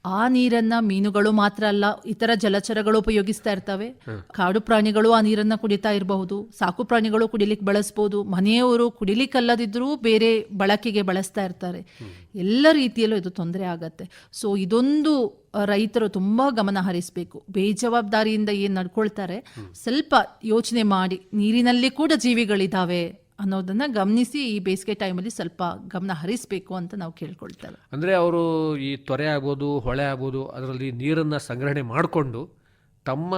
ಆ ನೀರನ್ನ ಮೀನುಗಳು ಮಾತ್ರ ಅಲ್ಲ ಇತರ ಜಲಚರಗಳು ಉಪಯೋಗಿಸ್ತಾ ಇರ್ತವೆ. ಕಾಡು ಪ್ರಾಣಿಗಳು ಆ ನೀರನ್ನ ಕುಡಿತಾ ಇರಬಹುದು ಸಾಕು ಪ್ರಾಣಿಗಳು ಕುಡಿಲಿಕ್ಕೆ ಬಳಸಬಹುದು ಮನೆಯವರು ಕುಡಿಲಿಕ್ಕಲ್ಲದಿದ್ರೂ ಬೇರೆ ಬಳಕೆಗೆ ಬಳಸ್ತಾ ಇರ್ತಾರೆ. ಎಲ್ಲ ರೀತಿಯಲ್ಲೂ ಇದು ತೊಂದರೆ ಆಗತ್ತೆ. ಸೊ ಇದೊಂದು ರೈತರು ತುಂಬಾ ಗಮನ ಹರಿಸಬೇಕು. ಬೇಜವಾಬ್ದಾರಿಯಿಂದ ಏನ್ ನಡ್ಕೊಳ್ತಾರೆ? ಸ್ವಲ್ಪ ಯೋಚನೆ ಮಾಡಿ. ನೀರಿನಲ್ಲಿ ಕೂಡ ಜೀವಿಗಳಿದಾವೆ. ಅನ್ನೋದನ್ನ ಗಮನಿಸಿ ಈ ಬೇಸಿಗೆ ಟೈಮಲ್ಲಿ ಸ್ವಲ್ಪ ಗಮನ ಹರಿಸಬೇಕು ಅಂತ ನಾವು ಕೇಳ್ಕೊಳ್ತೇವೆ. ಅಂದ್ರೆ ಅವರು ಈ ತೊರೆ ಆಗ್ಬೋದು ಹೊಳೆ ಆಗ್ಬೋದು ಅದರಲ್ಲಿ ನೀರನ್ನ ಸಂಗ್ರಹಣೆ ಮಾಡಿಕೊಂಡು ತಮ್ಮ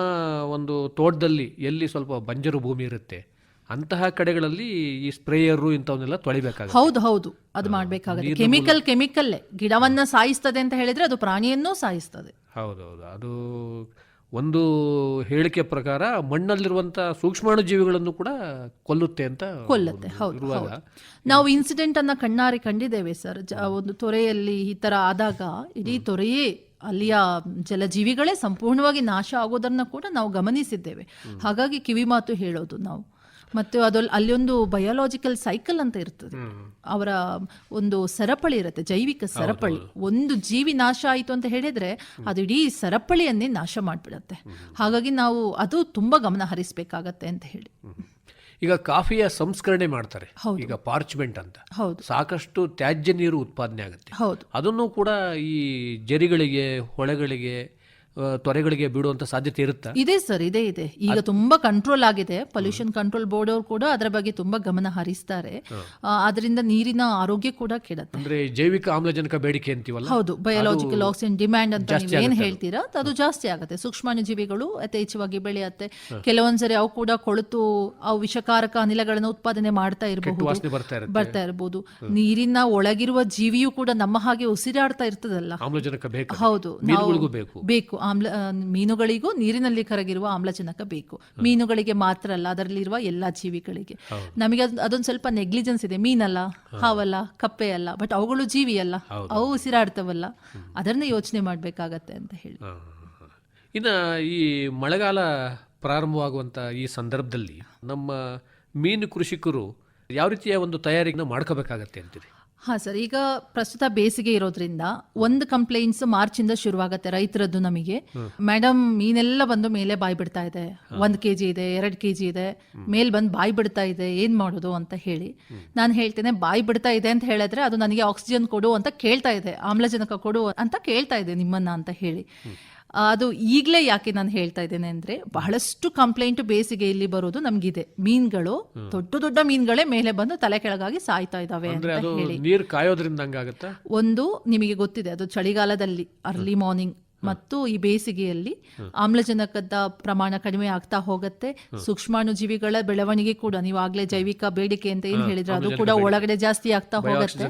ಒಂದು ತೋಟದಲ್ಲಿ ಎಲ್ಲಿ ಸ್ವಲ್ಪ ಬಂಜರು ಭೂಮಿ ಇರುತ್ತೆ ಅಂತಹ ಕಡೆಗಳಲ್ಲಿ ಈ ಸ್ಪ್ರೇಯರು ಇಂಥವನ್ನೆಲ್ಲ ತೊಳಿಬೇಕಾಗುತ್ತೆ. ಹೌದು ಹೌದು. ಅದು ಮಾಡಬೇಕಾಗುತ್ತೆ. ಕೆಮಿಕಲ್ ಕೆಮಿಕಲ್ಲೇ ಗಿಡವನ್ನ ಸಾಯಿಸ್ತದೆ ಅಂತ ಹೇಳಿದ್ರೆ ಅದು ಪ್ರಾಣಿಯನ್ನೂ ಸಾಯಿಸ್ತದೆ. ಹೌದೌದು ಅದು ಒಂದು ಹೇಳಿಕೆ ಪ್ರಕಾರ ಮಣ್ಣಲ್ಲಿರುವಂತಹ ಸೂಕ್ಷ್ಮಾಣು ಜೀವಿಗಳನ್ನು ಕೂಡ ಕೊಲ್ಲುತ್ತೆ ಅಂತ ಕೊಲ್ಲುತ್ತೆ. ಹೌದು ಹೌದು. ನಾವು ಇನ್ಸಿಡೆಂಟ್ ಅನ್ನ ಕಣ್ಣಾರೆ ಕಂಡಿದ್ದೇವೆ ಸರ್ ಒಂದು ತೊರೆಯಲ್ಲಿ ಈ ತರ ಆದಾಗ ಇಡೀ ತೊರೆಯೇ ಅಲ್ಲಿಯ ಜಲಜೀವಿಗಳೇ ಸಂಪೂರ್ಣವಾಗಿ ನಾಶ ಆಗೋದನ್ನ ಕೂಡ ನಾವು ಗಮನಿಸಿದ್ದೇವೆ. ಹಾಗಾಗಿ ಕಿವಿ ಮಾತು ಹೇಳೋದು ನಾವು. ಮತ್ತು ಅಲ್ಲಿ ಒಂದು ಬಯೋಲಾಜಿಕಲ್ ಸೈಕಲ್ ಅಂತ ಇರ್ತದೆ. ಅವರ ಒಂದು ಸರಪಳಿ ಇರುತ್ತೆ ಜೈವಿಕ ಸರಪಳಿ. ಒಂದು ಜೀವಿ ನಾಶ ಆಯಿತು ಅಂತ ಹೇಳಿದ್ರೆ ಅದು ಇಡೀ ಸರಪಳಿಯನ್ನೇ ನಾಶ ಮಾಡಿಬಿಡತ್ತೆ. ಹಾಗಾಗಿ ನಾವು ಅದು ತುಂಬ ಗಮನ ಹರಿಸಬೇಕಾಗತ್ತೆ ಅಂತ ಹೇಳಿ. ಈಗ ಕಾಫಿಯ ಸಂಸ್ಕರಣೆ ಮಾಡ್ತಾರೆ. ಹೌದು. ಈಗ ಪಾರ್ಚ್ಮೆಂಟ್ ಅಂತ. ಹೌದು. ಸಾಕಷ್ಟು ತ್ಯಾಜ್ಯ ನೀರು ಉತ್ಪಾದನೆ ಆಗುತ್ತೆ. ಹೌದು. ಅದನ್ನು ಕೂಡ ಈ ಜರಿಗಳಿಗೆ ಹೊಳೆಗಳಿಗೆ ತೊರೆಗಳಿಗೆ ಬಿಡುವಂತ ಸಾಧ್ಯತೆ ಇರುತ್ತೆ? ಇದೆ ಸರ್ ಇದೆ ಇದೆ. ಈಗ ತುಂಬಾ ಕಂಟ್ರೋಲ್ ಆಗಿದೆ. ಪೊಲ್ಯೂಷನ್ ಕಂಟ್ರೋಲ್ ಬೋರ್ಡ್ ಅವರು ಕೂಡ ಅದರ ಬಗ್ಗೆ ತುಂಬಾ ಗಮನ ಹರಿಸ್ತಾರೆ. ಅದರಿಂದ ನೀರಿನ ಆರೋಗ್ಯ ಕೂಡ ಕೆಡುತ್ತೆ. ಅಂದ್ರೆ ಜೈವಿಕ ಆಮ್ಲಜನಕ ಬೇಡಿಕೆ ಅಂತೀವಲ್ಲ? ಹೌದು ಬಯೋಲಾಜಿಕಲ್ ಆಕ್ಸಿಜನ್ ಡಿಮ್ಯಾಂಡ್ ಅಂತ ನೀವು ಏನ್ ಹೇಳ್ತೀರಾ? ಅದು ಜಾಸ್ತಿ ಆಗುತ್ತೆ. ಸೂಕ್ಷ್ಮಾಣು ಜೀವಿಗಳು ಯಥೇಚ್ಛವಾಗಿ ಬೆಳೆಯುತ್ತೆ. ಕೆಲವೊಂದ್ಸರಿ ಅವು ಕೂಡ ಕೊಳೆತು ಅವು ವಿಷಕಾರಕ ಅನಿಲಗಳನ್ನು ಉತ್ಪಾದನೆ ಮಾಡ್ತಾ ಇರಬಹುದು. ಬರ್ತಾ ಇರಬಹುದು ನೀರಿನ ಒಳಗಿರುವ ಜೀವಿಯು ಕೂಡ ನಮ್ಮ ಹಾಗೆ ಉಸಿರಾಡ್ತಾ ಇರ್ತದಲ್ಲ. ಆಮ್ಲಜನಕ ಬೇಕು ಹೌದು ಬೇಕು. ಆಮ್ಲ ಮೀನುಗಳಿಗೂ ನೀರಿನಲ್ಲಿ ಕರಗಿರುವ ಆಮ್ಲಜನಕ ಬೇಕು. ಮೀನುಗಳಿಗೆ ಮಾತ್ರ ಅಲ್ಲ ಅದರಲ್ಲಿರುವ ಎಲ್ಲಾ ಜೀವಿಗಳಿಗೆ. ನಮಗೆ ಅದ್- ಅದೊಂದು ಸ್ವಲ್ಪ ನೆಗ್ಲಿಜೆನ್ಸ್ ಇದೆ. ಮೀನಲ್ಲ ಹಾವಲ್ಲ ಕಪ್ಪೆ ಅಲ್ಲ ಬಟ್ ಅವುಗಳು ಜೀವಿ ಅಲ್ಲ ಅವು ಉಸಿರಾಡ್ತವಲ್ಲ. ಅದನ್ನ ಯೋಚನೆ ಮಾಡಬೇಕಾಗತ್ತೆ ಅಂತ ಹೇಳಿ. ಇನ್ನು ಈ ಮಳೆಗಾಲ ಪ್ರಾರಂಭವಾಗುವಂತ ಈ ಸಂದರ್ಭದಲ್ಲಿ ನಮ್ಮ ಮೀನು ಕೃಷಿಕರು ಯಾವ ರೀತಿಯ ಒಂದು ತಯಾರಿನ ಮಾಡ್ಕೋಬೇಕಾಗತ್ತೆ ಅಂತೀರಿ? ಹಾ ಸರ್. ಈಗ ಪ್ರಸ್ತುತ ಬೇಸಿಗೆ ಇರೋದ್ರಿಂದ ಒಂದು ಕಂಪ್ಲೇಂಟ್ಸ್ ಮಾರ್ಚಿಂದ ಶುರುವಾಗತ್ತೆ ರೈತರದ್ದು ನಮಗೆ. ಮೇಡಮ್ ಮೀನೆಲ್ಲ ಬಂದು ಮೇಲೆ ಬಾಯಿ ಬಿಡ್ತಾ ಇದೆ. ಒಂದ್ ಕೆಜಿ ಇದೆ ಎರಡ್ ಕೆಜಿ ಇದೆ. ಮೇಲ್ ಬಂದು ಬಾಯಿ ಬಿಡ್ತಾ ಇದೆ. ಏನ್ ಮಾಡೋದು ಅಂತ ಹೇಳಿ. ನಾನು ಹೇಳ್ತೇನೆ ಬಾಯಿ ಬಿಡ್ತಾ ಇದೆ ಅಂತ ಹೇಳಿದ್ರೆ ಅದು ನನಗೆ ಆಕ್ಸಿಜನ್ ಕೊಡು ಅಂತ ಕೇಳ್ತಾ ಇದೆ. ಆಮ್ಲಜನಕ ಕೊಡು ಅಂತ ಕೇಳ್ತಾ ಇದೆ ನಿಮ್ಮನ್ನ ಅಂತ ಹೇಳಿ. ಅದು ಈಗಲೇ ಯಾಕೆ ನಾನು ಹೇಳ್ತಾ ಇದ್ದೇನೆ ಅಂದ್ರೆ ಬಹಳಷ್ಟು ಕಂಪ್ಲೇಂಟ್ ಬೇಸಿಗೆಯಲ್ಲಿ ಬರೋದು ನಮಗಿದೆ. ಮೀನುಗಳು ದೊಡ್ಡ ದೊಡ್ಡ ಮೀನುಗಳೇ ಮೇಲೆ ಬಂದು ತಲೆ ಕೆಳಗಾಗಿ ಸಾಯ್ತಾ ಇದಾವೆ ಅಂದ್ರೆ ಅಂತ ಹೇಳಿ. ನೀರು ಕಾಯೋದ್ರಿಂದ ಹಂಗಾಗತ್ತಾ? ಒಂದು ನಿಮಗೆ ಗೊತ್ತಿದೆ ಅದು ಚಳಿಗಾಲದಲ್ಲಿ ಅರ್ಲಿ ಮಾರ್ನಿಂಗ್ ಮತ್ತು ಈ ಬೇಸಿಗೆಯಲ್ಲಿ ಆಮ್ಲಜನಕದ ಪ್ರಮಾಣ ಕಡಿಮೆ ಆಗ್ತಾ ಹೋಗುತ್ತೆ. ಸೂಕ್ಷ್ಮಾಣು ಜೀವಿಗಳ ಬೆಳವಣಿಗೆ ಕೂಡ ನೀವು ಆಗ್ಲೇ ಜೈವಿಕ ಬೇಡಿಕೆ ಅಂತ ಏನ್ ಹೇಳಿದ್ರೆ ಅದು ಕೂಡ ಒಳಗಡೆ ಜಾಸ್ತಿ ಆಗ್ತಾ ಹೋಗುತ್ತೆ.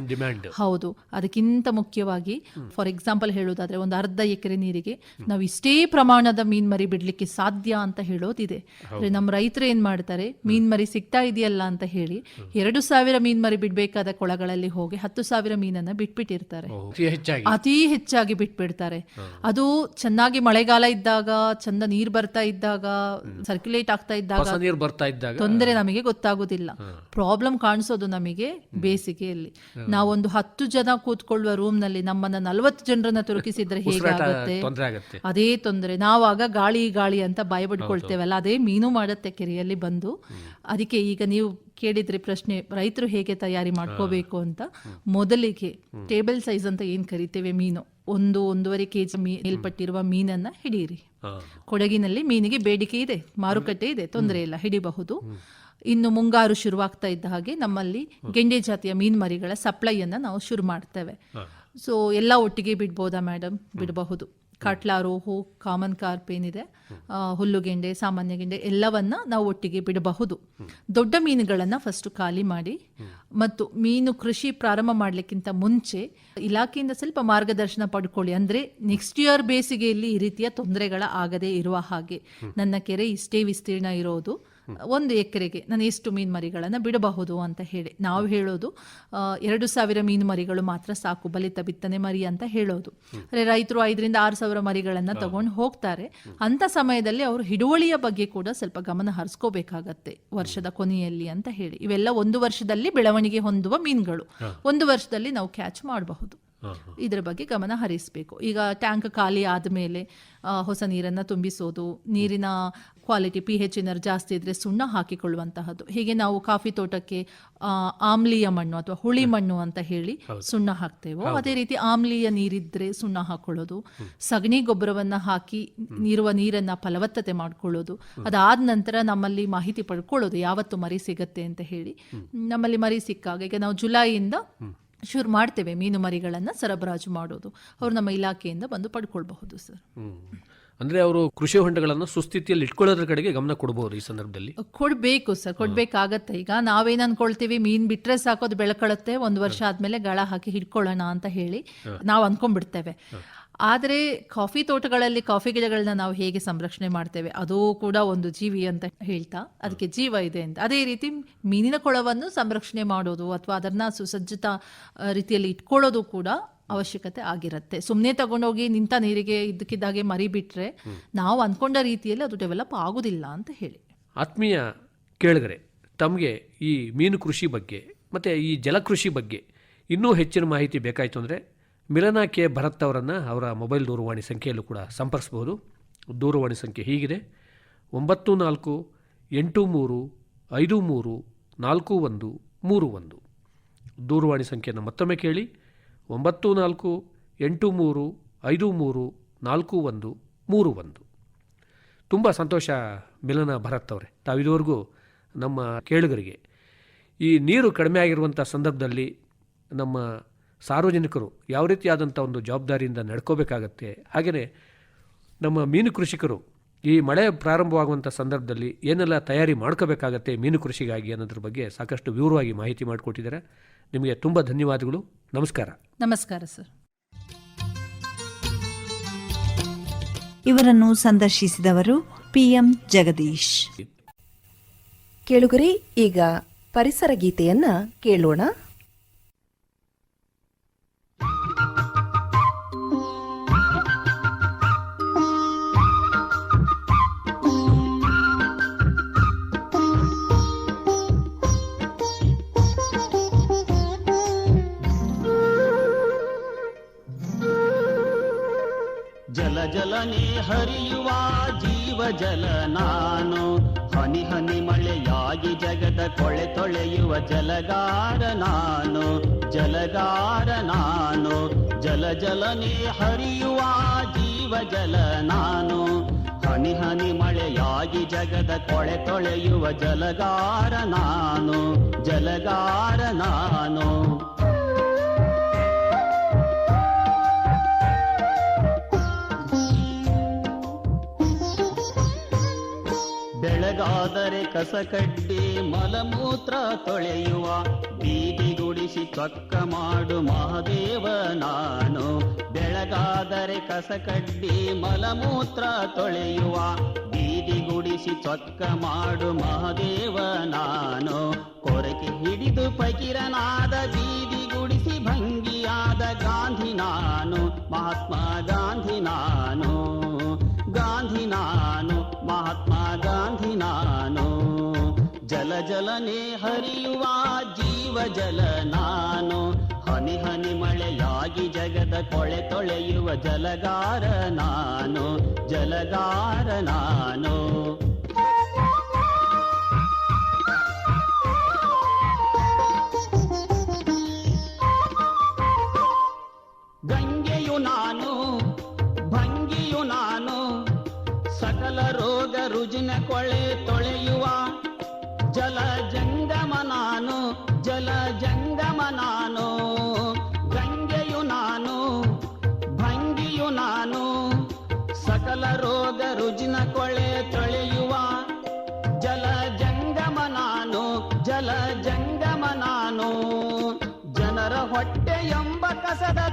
ಹೌದು. ಅದಕ್ಕಿಂತ ಮುಖ್ಯವಾಗಿ ಫಾರ್ ಎಕ್ಸಾಂಪಲ್ ಹೇಳೋದಾದ್ರೆ ಒಂದು ಅರ್ಧ ಎಕರೆ ನೀರಿಗೆ ನಾವು ಇಷ್ಟೇ ಪ್ರಮಾಣದ ಮೀನ್ ಮರಿ ಬಿಡ್ಲಿಕ್ಕೆ ಸಾಧ್ಯ ಅಂತ ಹೇಳೋದಿದೆ. ಅಂದ್ರೆ ನಮ್ಮ ರೈತರು ಏನ್ ಮಾಡ್ತಾರೆ ಮೀನ್ ಮರಿ ಸಿಗ್ತಾ ಇದೆಯಲ್ಲ ಅಂತ ಹೇಳಿ ಎರಡು ಸಾವಿರ ಮೀನ್ ಮರಿ ಬಿಡ್ಬೇಕಾದ ಕೊಳಗಳಲ್ಲಿ ಹೋಗಿ ಹತ್ತು ಸಾವಿರ ಮೀನನ್ನ ಬಿಟ್ಬಿಟ್ಟಿರ್ತಾರೆ. ಅತಿ ಹೆಚ್ಚಾಗಿ. ಅತಿ ಹೆಚ್ಚಾಗಿ ಬಿಟ್ಬಿಡ್ತಾರೆ. ಅದು ಚೆನ್ನಾಗಿ ಮಳೆಗಾಲ ಇದ್ದಾಗ ಚಂದ ನೀರ್ ಬರ್ತಾ ಇದ್ದಾಗ ಸರ್ಕ್ಯುಲೇಟ್ ಆಗ್ತಾ ಇದ್ದಾಗ ನೀರು ಬರ್ತಾ ಇದ್ದಾಗ ತೊಂದರೆ ನಮಗೆ ಗೊತ್ತಾಗುದಿಲ್ಲ. ಪ್ರಾಬ್ಲಮ್ ಕಾಣಿಸೋದು ನಮಗೆ ಬೇಸಿಗೆಯಲ್ಲಿ. ನಾವೊಂದು ಹತ್ತು ಜನ ಕೂತ್ಕೊಳ್ಳುವ ರೂಮ್ನಲ್ಲಿ ನಮ್ಮನ್ನ ನಲವತ್ತು ಜನರನ್ನ ತುರುಕಿಸಿದ್ರೆ ಹೇಗಾಗುತ್ತೆ? ಅದೇ ತೊಂದರೆ. ನಾವಾಗ ಗಾಳಿ ಗಾಳಿ ಅಂತ ಭಯ ಬಿಡ್ಕೊಳ್ತೇವಲ್ಲ ಅದೇ ಮೀನು ಮಾಡುತ್ತೆ ಕೆರೆಯಲ್ಲಿ ಬಂದು. ಅದಕ್ಕೆ ಈಗ ನೀವು ಕೇಳಿದ್ರಿ ಪ್ರಶ್ನೆ ರೈತರು ಹೇಗೆ ತಯಾರಿ ಮಾಡ್ಕೋಬೇಕು ಅಂತ ಮೊದಲಿಗೆ ಟೇಬಲ್ ಸೈಜ್ ಅಂತ ಏನ್ ಕರಿತೇವೆ? ಮೀನು. ಒಂದು ಒಂದೂವರೆ ಕೆಜಿ ಮೀ ಮೇಲ್ಪಟ್ಟಿರುವ ಮೀನನ್ನ ಹಿಡಿಯಿರಿ. ಕೊಡಗಿನಲ್ಲಿ ಮೀನಿಗೆ ಬೇಡಿಕೆ ಇದೆ ಮಾರುಕಟ್ಟೆ ಇದೆ ತೊಂದರೆ ಇಲ್ಲ ಹಿಡಿಬಹುದು. ಇನ್ನು ಮುಂಗಾರು ಶುರುವಾಗ್ತಾ ಇದ್ದ ಹಾಗೆ ನಮ್ಮಲ್ಲಿ ಗೆಂಡೆ ಜಾತಿಯ ಮೀನ್ ಮರಿಗಳ ಸಪ್ಲೈಯನ್ನ ನಾವು ಶುರು ಮಾಡ್ತೇವೆ. ಸೊ ಎಲ್ಲ ಒಟ್ಟಿಗೆ ಬಿಡ್ಬೋದಾ ಮೇಡಮ್ ಬಿಡಬಹುದು. ಕಾಟ್ಲಾ ರೋಹು ಕಾಮನ್ ಕಾರ್ಪ್ ಏನಿದೆ ಹುಲ್ಲುಗೆಂಡೆ ಸಾಮಾನ್ಯ ಗೆಂಡೆ ಎಲ್ಲವನ್ನ ನಾವು ಒಟ್ಟಿಗೆ ಬಿಡಬಹುದು. ದೊಡ್ಡ ಮೀನುಗಳನ್ನು ಫಸ್ಟ್ ಖಾಲಿ ಮಾಡಿ, ಮತ್ತು ಮೀನು ಕೃಷಿ ಪ್ರಾರಂಭ ಮಾಡಲಿಕ್ಕಿಂತ ಮುಂಚೆ ಇಲಾಖೆಯಿಂದ ಸ್ವಲ್ಪ ಮಾರ್ಗದರ್ಶನ ಪಡ್ಕೊಳ್ಳಿ. ಅಂದ್ರೆ ನೆಕ್ಸ್ಟ್ ಇಯರ್ ಬೇಸಿಗೆಯಲ್ಲಿ ಈ ರೀತಿಯ ತೊಂದರೆಗಳ ಆಗದೆ ಇರುವ ಹಾಗೆ. ನನ್ನ ಕೆರೆ ಇಷ್ಟೇ ವಿಸ್ತೀರ್ಣ ಇರೋದು. ಒಂದು ಎಕರೆಗೆ ನಾನು ಎಷ್ಟು ಮೀನು ಮರಿಗಳನ್ನು ಬಿಡಬಹುದು ಅಂತ ಹೇಳಿ. ನಾವು ಹೇಳೋದು ಎರಡು ಸಾವಿರ ಮೀನು ಮರಿಗಳು ಮಾತ್ರ ಸಾಕು ಬಲಿತ ಬಿತ್ತನೆ ಮರಿ ಅಂತ ಹೇಳೋದು. ಅಂದ್ರೆ ರೈತರು ಐದರಿಂದ ಆರು ಸಾವಿರ ಮರಿಗಳನ್ನ ತಗೊಂಡು ಹೋಗ್ತಾರೆ. ಅಂತ ಸಮಯದಲ್ಲಿ ಅವರು ಹಿಡುವಳಿಯ ಬಗ್ಗೆ ಕೂಡ ಸ್ವಲ್ಪ ಗಮನ ಹರಿಸ್ಕೋಬೇಕಾಗತ್ತೆ ವರ್ಷದ ಕೊನೆಯಲ್ಲಿ ಅಂತ ಹೇಳಿ. ಇವೆಲ್ಲ ಒಂದು ವರ್ಷದಲ್ಲಿ ಬೆಳವಣಿಗೆ ಹೊಂದುವ ಮೀನುಗಳು. ಒಂದು ವರ್ಷದಲ್ಲಿ ನಾವು ಕ್ಯಾಚ್ ಮಾಡಬಹುದು. ಇದರ ಬಗ್ಗೆ ಗಮನ ಹರಿಸಬೇಕು. ಈಗ ಟ್ಯಾಂಕ್ ಖಾಲಿ ಆದಮೇಲೆ ಹೊಸ ನೀರನ್ನು ತುಂಬಿಸೋದು ನೀರಿನ ಕ್ವಾಲಿಟಿ ಪಿ ಹೆಚ್ ಏನಾದ್ರು ಜಾಸ್ತಿ ಇದ್ರೆ ಸುಣ್ಣ ಹಾಕಿಕೊಳ್ಳುವಂತಹದ್ದು. ಹೀಗೆ ನಾವು ಕಾಫಿ ತೋಟಕ್ಕೆ ಆಮ್ಲೀಯ ಮಣ್ಣು ಅಥವಾ ಹುಳಿ ಮಣ್ಣು ಅಂತ ಹೇಳಿ ಸುಣ್ಣ ಹಾಕ್ತೇವೋ ಅದೇ ರೀತಿ ಆಮ್ಲೀಯ ನೀರಿದ್ರೆ ಸುಣ್ಣ ಹಾಕೊಳ್ಳೋದು ಸಗಣಿ ಗೊಬ್ಬರವನ್ನ ಹಾಕಿ ನೀರುವ ನೀರನ್ನ ಫಲವತ್ತತೆ ಮಾಡ್ಕೊಳ್ಳೋದು ಅದಾದ ನಂತರ ನಮ್ಮಲ್ಲಿ ಮಾಹಿತಿ ಪಡ್ಕೊಳ್ಳೋದು ಯಾವತ್ತು ಮರಿ ಸಿಗತ್ತೆ ಅಂತ ಹೇಳಿ. ನಮ್ಮಲ್ಲಿ ಮರಿ ಸಿಕ್ಕಾಗ ಈಗ ನಾವು ಜುಲೈಯಿಂದ ಶುರು ಮಾಡ್ತೇವೆ ಮೀನು ಮರಿಗಳನ್ನು ಸರಬರಾಜು ಮಾಡೋದು. ಅವರು ನಮ್ಮ ಇಲಾಖೆಯಿಂದ ಬಂದು ಪಡ್ಕೊಳ್ಬಹುದು ಸರ್. ಅಂದ್ರೆ ಅವರು ಕೃಷಿ ಹೊಂಡಗಳನ್ನು ಸುಸ್ಥಿತಿಯಲ್ಲಿ ಇಟ್ಕೊಳ್ಳೋದ್ರ ಕಡೆಗೆ ಗಮನ ಕೊಡಬಹುದು ಈ ಸಂದರ್ಭದಲ್ಲಿ? ಕೊಡ್ಬೇಕು ಸರ್ ಕೊಡ್ಬೇಕಾಗತ್ತೆ. ಈಗ ನಾವೇನ್ ಅನ್ಕೊಳ್ತೀವಿ ಮೀನ್ ಬಿಟ್ರೆ ಸಾಕೋದು ಒಂದು ಒಂದ್ ವರ್ಷ ಆದ್ಮೇಲೆ ಗಳ ಹಾಕಿ ಹಿಡ್ಕೊಳ್ಳೋಣ ಅಂತ ಹೇಳಿ ನಾವು ಅನ್ಕೊಂಡ್ಬಿಡ್ತೇವೆ. ಆದ್ರೆ ಕಾಫಿ ತೋಟಗಳಲ್ಲಿ ಕಾಫಿ ಗಿಡಗಳನ್ನ ನಾವು ಹೇಗೆ ಸಂರಕ್ಷಣೆ ಮಾಡ್ತೇವೆ? ಅದು ಕೂಡ ಒಂದು ಜೀವಿ ಅಂತ ಹೇಳ್ತಾ ಅದಕ್ಕೆ ಜೀವ ಇದೆ ಅಂತ. ಅದೇ ರೀತಿ ಮೀನಿನ ಕೊಳವನ್ನು ಸಂರಕ್ಷಣೆ ಮಾಡೋದು ಅಥವಾ ಅದನ್ನ ಸುಸಜ್ಜಿತ ರೀತಿಯಲ್ಲಿ ಇಟ್ಕೊಳ್ಳೋದು ಕೂಡ ಅವಶ್ಯಕತೆ ಆಗಿರುತ್ತೆ. ಸುಮ್ಮನೆ ತಗೊಂಡೋಗಿ ನಿಂತ ನೀರಿಗೆ ಇದ್ದಕ್ಕಿದ್ದಾಗೆ ಮರಿ ಬಿಟ್ರೆ ನಾವು ಅನ್ಕೊಂಡ ರೀತಿಯಲ್ಲಿ ಅದು ಡೆವಲಪ್ ಆಗುದಿಲ್ಲ ಅಂತ ಹೇಳಿ. ಆತ್ಮೀಯ ಕೇಳಿದ್ರೆ ತಮಗೆ ಈ ಮೀನು ಕೃಷಿ ಬಗ್ಗೆ ಮತ್ತು ಈ ಜಲಕೃಷಿ ಬಗ್ಗೆ ಇನ್ನೂ ಹೆಚ್ಚಿನ ಮಾಹಿತಿ ಬೇಕಾಯಿತು ಅಂದರೆ ಮಿಲನಾ ಕೆ ಭರತ್ ಅವರನ್ನು ಅವರ ಮೊಬೈಲ್ ದೂರವಾಣಿ ಸಂಖ್ಯೆಯಲ್ಲೂ ಕೂಡ ಸಂಪರ್ಸ್ಬೋದು. ದೂರವಾಣಿ ಸಂಖ್ಯೆ ಹೀಗಿದೆ. ಒಂಬತ್ತು ನಾಲ್ಕು, ಎಂಟು ಮೂರು, ಐದು ಮೂರು, ನಾಲ್ಕು ಒಂದು, ಮೂರು ಒಂದು. ದೂರವಾಣಿ ಸಂಖ್ಯೆಯನ್ನು ಮತ್ತೊಮ್ಮೆ ಕೇಳಿ. ಒಂಬತ್ತು ನಾಲ್ಕು, ಎಂಟು ಮೂರು, ಐದು ಮೂರು, ನಾಲ್ಕು ಒಂದು, ಮೂರು ಒಂದು. ತುಂಬ ಸಂತೋಷ ಮಿಲನ ಭರತ್ ಅವರೇ. ತಾವು ಇದುವರೆಗೂ ನಮ್ಮ ಕೇಳುಗರಿಗೆ. ಈ ನೀರು ಕಡಿಮೆ ಆಗಿರುವಂಥ ಸಂದರ್ಭದಲ್ಲಿ ನಮ್ಮ ಸಾರ್ವಜನಿಕರು ಯಾವ ರೀತಿಯಾದಂಥ ಒಂದು ಜವಾಬ್ದಾರಿಯಿಂದ ನಡ್ಕೋಬೇಕಾಗತ್ತೆ. ಹಾಗೆಯೇ ನಮ್ಮ ಮೀನು ಕೃಷಿಕರು ಈ ಮಳೆ ಪ್ರಾರಂಭವಾಗುವಂಥ ಸಂದರ್ಭದಲ್ಲಿ ಏನೆಲ್ಲ ತಯಾರಿ ಮಾಡ್ಕೋಬೇಕಾಗತ್ತೆ ಮೀನು ಕೃಷಿಗಾಗಿ ಅನ್ನೋದ್ರ ಬಗ್ಗೆ ಸಾಕಷ್ಟು ವಿವರವಾಗಿ ಮಾಹಿತಿ ಮಾಡಿಕೊಟ್ಟಿದ್ದಾರೆ. ನಿಮಗೆ ತುಂಬ ಧನ್ಯವಾದಗಳು. ನಮಸ್ಕಾರ. ನಮಸ್ಕಾರ ಸರ್. ಇವರನ್ನು ಸಂದರ್ಶಿಸಿದವರು ಪಿಎಂ ಜಗದೀಶ್. ಕೇಳುಗರಿ ಈಗ ಪರಿಸರ ಗೀತೆಯನ್ನ ಕೇಳೋಣ. ಹರಿಯುವ ಜೀವ ಜಲ ನಾನು. ಹನಿ ಹನಿ ಮಳೆಯಾಗಿ ಜಗದ ಕೊಳೆ ತೊಳೆಯುವ ಜಲಗಾರ ನಾನು. ಜಲಗಾರ ನಾನು. ಜಲ ಜಲನೆ ಹರಿಯುವ ಜೀವ ಜಲ ನಾನು. ಹನಿ ಹನಿ ಮಳೆಯಾಗಿ ಜಗದ ಕೊಳೆ ತೊಳೆಯುವ ಜಲಗಾರ ನಾನು. ಜಲಗಾರ ನಾನು. ಬೆಳಗಾದರೆ ಕಸಕಡ್ಡಿ ಮಲಮೂತ್ರ ತೊಳೆಯುವ, ಬೀದಿ ಗುಡಿಸಿ ಚೊಕ್ಕ ಮಾಡು ಮಹಾದೇವ ನಾನು. ಬೆಳಗಾದರೆ ಕಸಕಡ್ಡಿ ಮಲಮೂತ್ರ ತೊಳೆಯುವ, ಬೀದಿ ಗುಡಿಸಿ ಚೊಕ್ಕ ಮಾಡು ಮಹಾದೇವ ನಾನು. ಕೊರಕೆ ಹಿಡಿದು ಪಕಿರನಾದ ಬೀದಿ ಗುಡಿಸಿ ಭಂಗಿಯಾದ ಗಾಂಧಿ ನಾನು. ಮಹಾತ್ಮ ಗಾಂಧಿ ನಾನು. ಗಾಂಧಿ ನಾನು, ಮಹಾತ್ಮ ನಾನು. ಜಲ ಜಲನೆ ಹರಿಯುವ ಜೀವ ಜಲ ನಾನು. ಹನಿ ಹನಿ ಮಳೆಯಾಗಿ ಜಗದ ಕೊಳೆ ತೊಳೆಯುವ ಜಲಗಾರ ನಾನು. ಜಲಗಾರ ನಾನು. ಗಂಗೆಯು ನಾನು ಸಕಲ ರೋಗ ರುಜಿನ ಕೊಳೆ ತೊಳೆಯುವ ಜಲ ಜಂಗಮ ನಾನು, ಜಲ ಜಂಗಮ ನಾನು. ಗಂಗೆಯು ನಾನು, ಭಂಗಿಯು ನಾನು. ಸಕಲ ರೋಗ ರುಜಿನ ಕೊಳೆ ತೊಳೆಯುವ ಜಲ ಜಂಗಮ ನಾನು, ಜಲ ಜಂಗಮ ನಾನು. ಜನರ ಹೊಟ್ಟೆ ಎಂಬ ಕಸದ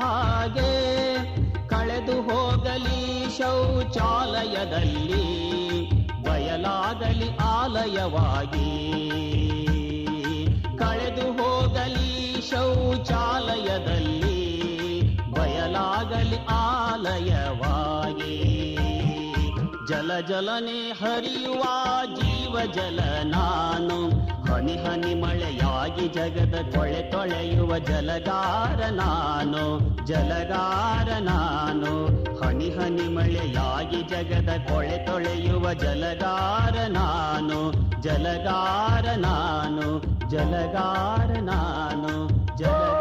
ಹಾಗೆ ಕಳೆದು ಹೋಗಲಿ ಶೌಚಾಲಯದಲ್ಲಿ, ಬಯಲಾಗಲಿ ಆಲಯವಾಗಿ. ಕಳೆದು ಹೋಗಲಿ ಶೌಚಾಲಯದಲ್ಲಿ, ಬಯಲಾಗಲಿ ಆಲಯವಾಗಿ. ಜಲ ಜಲನೆ ಹರಿಯುವ ಜೀವ ಜಲ ನಾನು ಹನಿ ಹನಿ ಮಳೆಯಾಗಿ ಜಗದ ಕೊಳೆ ತೊಳೆಯುವ ಜಲಗಾರ ನಾನು ಜಲಗಾರ ನಾನು. ಹನಿ ಹನಿ ಮಳೆಯಾಗಿ ಜಗದ ಕೊಳೆ ತೊಳೆಯುವ ಜಲಗಾರ ನಾನು ಜಲಗಾರ ನಾನು ಜಲಗಾರ ನಾನು, ಜಲಗಾರ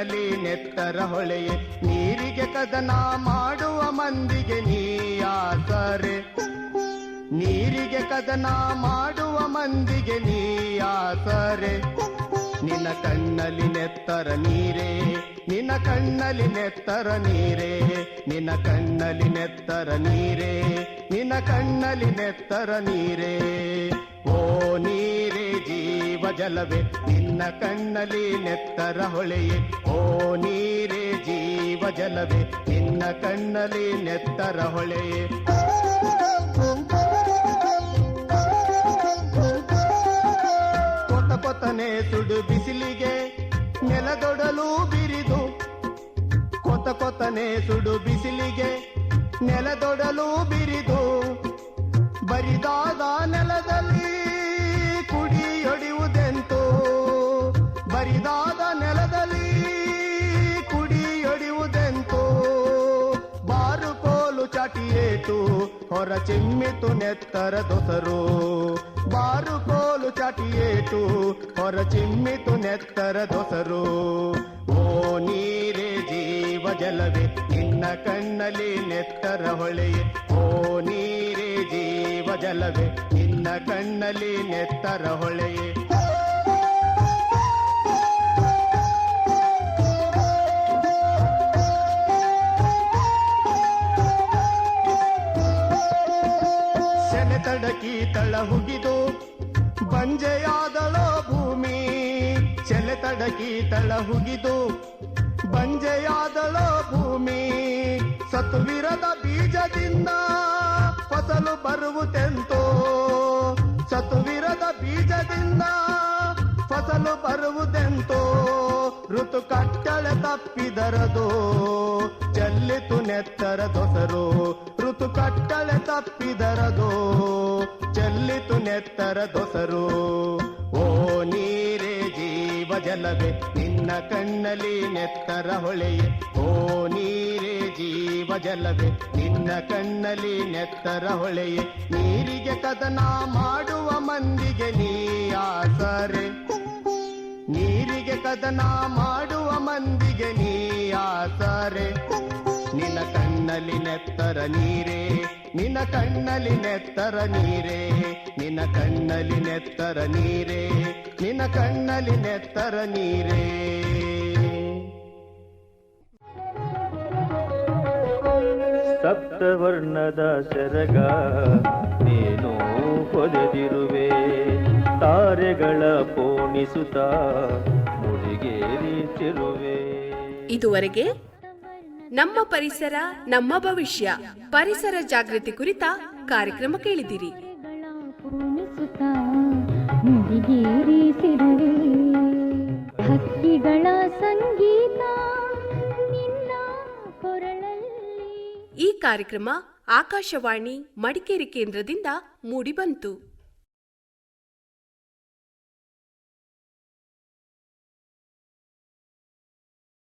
ಕಣ್ಣಲ್ಲಿ ನೆತ್ತರ ಹೊಳೆಯೇ, ನೀರಿಗೆ ಕದನ ಮಾಡುವ ಮಂದಿಗೆ ನೀಯಾಸರೆ ನೀರಿಗೆ ಕದನ ಮಾಡುವ ಮಂದಿಗೆ ನೀಯಾಸರೆ ನಿನ್ನ ಕಣ್ಣಲ್ಲಿ ನೆತ್ತರ ನೀರೇ, ನಿನ್ನ ಕಣ್ಣಲ್ಲಿ ನೆತ್ತರ ನೀರೇ. ನಿನ್ನ ಕಣ್ಣಲ್ಲಿ ನೆತ್ತರ ನೀರೇ, ನಿನ್ನ ಕಣ್ಣಲ್ಲಿ ನೆತ್ತರ ನೀರೇ. ಓ ಜೀವ ಜಲವೇ, ನಿನ್ನ ಕಣ್ಣಲ್ಲಿ ನೆತ್ತರ ಹೊಳೆಯೇ. ಓ ನೀರೇ ಜೀವ ಜಲವೇ, ನಿನ್ನ ಕಣ್ಣಲ್ಲಿ ನೆತ್ತರ ಹೊಳೆಯೇ. ಕೊತ ಕೊತನೆ ಸುಡು ಬಿಸಿಲಿಗೆ, ನೆಲದೊಡಲು ಬಿರಿದು. ಕೊತ ಕೊತನೆ ಸುಡು ಬಿಸಿಲಿಗೆ, ನೆಲದೊಡಲು ಬಿರಿದು. ಬರಿದಾದ ನೆಲದಲ್ಲಿ ಕುಡಿಯೊಡೆಯುವುದೆಂತೋ ಬರಿದಾದ ನೆಲದಲ್ಲಿ ಕುಡಿಯೊಡೆಯುವುದೆಂತೋ ಬಾರು ಕೋಲು ಚಾಟಿಯೇಟು ಹೊರ ಚಿಮ್ಮಿತು ನೆತ್ತರ ದೊಸರು ಬಾರು ಕೋಲು ಚಾಟಿಯೇಟು ಹೊರ ಚಿಮ್ಮಿತು ನೆತ್ತರ ದೊಸರು ಓ ನೀರೇ ಜೀವ ಜಲವೇ ನಿನ್ನ ಕಣ್ಣಲ್ಲಿ ನೆತ್ತರ ಹೊಳೆಯೇ ಓ ನೀರೇ ಜೀವ ಜಲವೇ ನಿನ್ನ ಕಣ್ಣಲ್ಲಿ ನೆತ್ತರ ಹೊಳೆಯೇ ತಳ ಹುಗಿದು ಬಂಜೆಯಾದಳೋ ಭೂಮಿ ತಡಕಿ ತಳಹುಗಿದು ಬಂಜೆಯಾದಳೋ ಭೂಮಿ ಸತುವಿರದ ಬೀಜದಿಂದ ಫಸಲು ಬರುವುದೆಂತೋ ಸತುವಿರದ ಬೀಜದಿಂದ ಫಸಲು ಬರುವುದೆಂತೋ, ಋತು ಕಟ್ಟಳೆ ತಪ್ಪಿದರದು ಚೆಲ್ಲಿತು ನೆತ್ತರ ದೊಸರು ಋತು ಕಟ್ಟಳೆ ತಪ್ಪಿದರದು. ಚೆಲ್ಲಿತು ನೆತ್ತರ ದೊಸರು. ಓ ನೀರೇ ಜೀವ ಜಲವೇ, ನಿನ್ನ ಕಣ್ಣಲ್ಲಿ ನೆತ್ತರ ಹೊಳೆಯೇ. ಓ ನೀರೇ ಜೀವ ಜಲವೇ, ನಿನ್ನ ಕಣ್ಣಲ್ಲಿ ನೆತ್ತರ ಹೊಳೆಯೇ. ನೀರಿಗೆ ಕದನ ಮಾಡುವ ಮಂದಿಗೆ ನೀ ಆಸರೆ. ನೀರಿಗೆ ಕದನ ಮಾಡುವ ಮಂದಿಗೆ ನೀ ಆಸರೆ. ನಿನ್ನ ಕಣ್ಣಲ್ಲಿ ನೆತ್ತರ ನೀರೇ. ನಿನ್ನ ಕಣ್ಣಲ್ಲಿ ನೆತ್ತರ ನೀರೇ ನಿನ್ನ ಕಣ್ಣಲ್ಲಿ ನೆತ್ತರ ನೀರೇ ನಿನ್ನ ಕಣ್ಣಲ್ಲಿ ನೆತ್ತರ ನೀರೇ. ಸಪ್ತವರ್ಣದ ಸೆರಗ ನೀನು ಹೊದೆದಿರುವೆ. ತಾರೆಗಳ ಪೋಣಿಸುತ್ತ ಮುಡಿಗೇರಿಸಿರುವೆ ಇದುವರೆಗೆ ನಮ್ಮ ಪರಿಸರ ನಮ್ಮ ಭವಿಷ್ಯ ಪರಿಸರ ಜಾಗೃತಿ ಕುರಿತ ಕಾರ್ಯಕ್ರಮ ಕೇಳಿದಿರಿ ಹಕ್ಕಿಗಳ ಸಂಗೀತ ಈ ಕಾರ್ಯಕ್ರಮ ಆಕಾಶವಾಣಿ ಮಡಿಕೇರಿ ಕೇಂದ್ರದಿಂದ ಮೂಡಿಬಂತು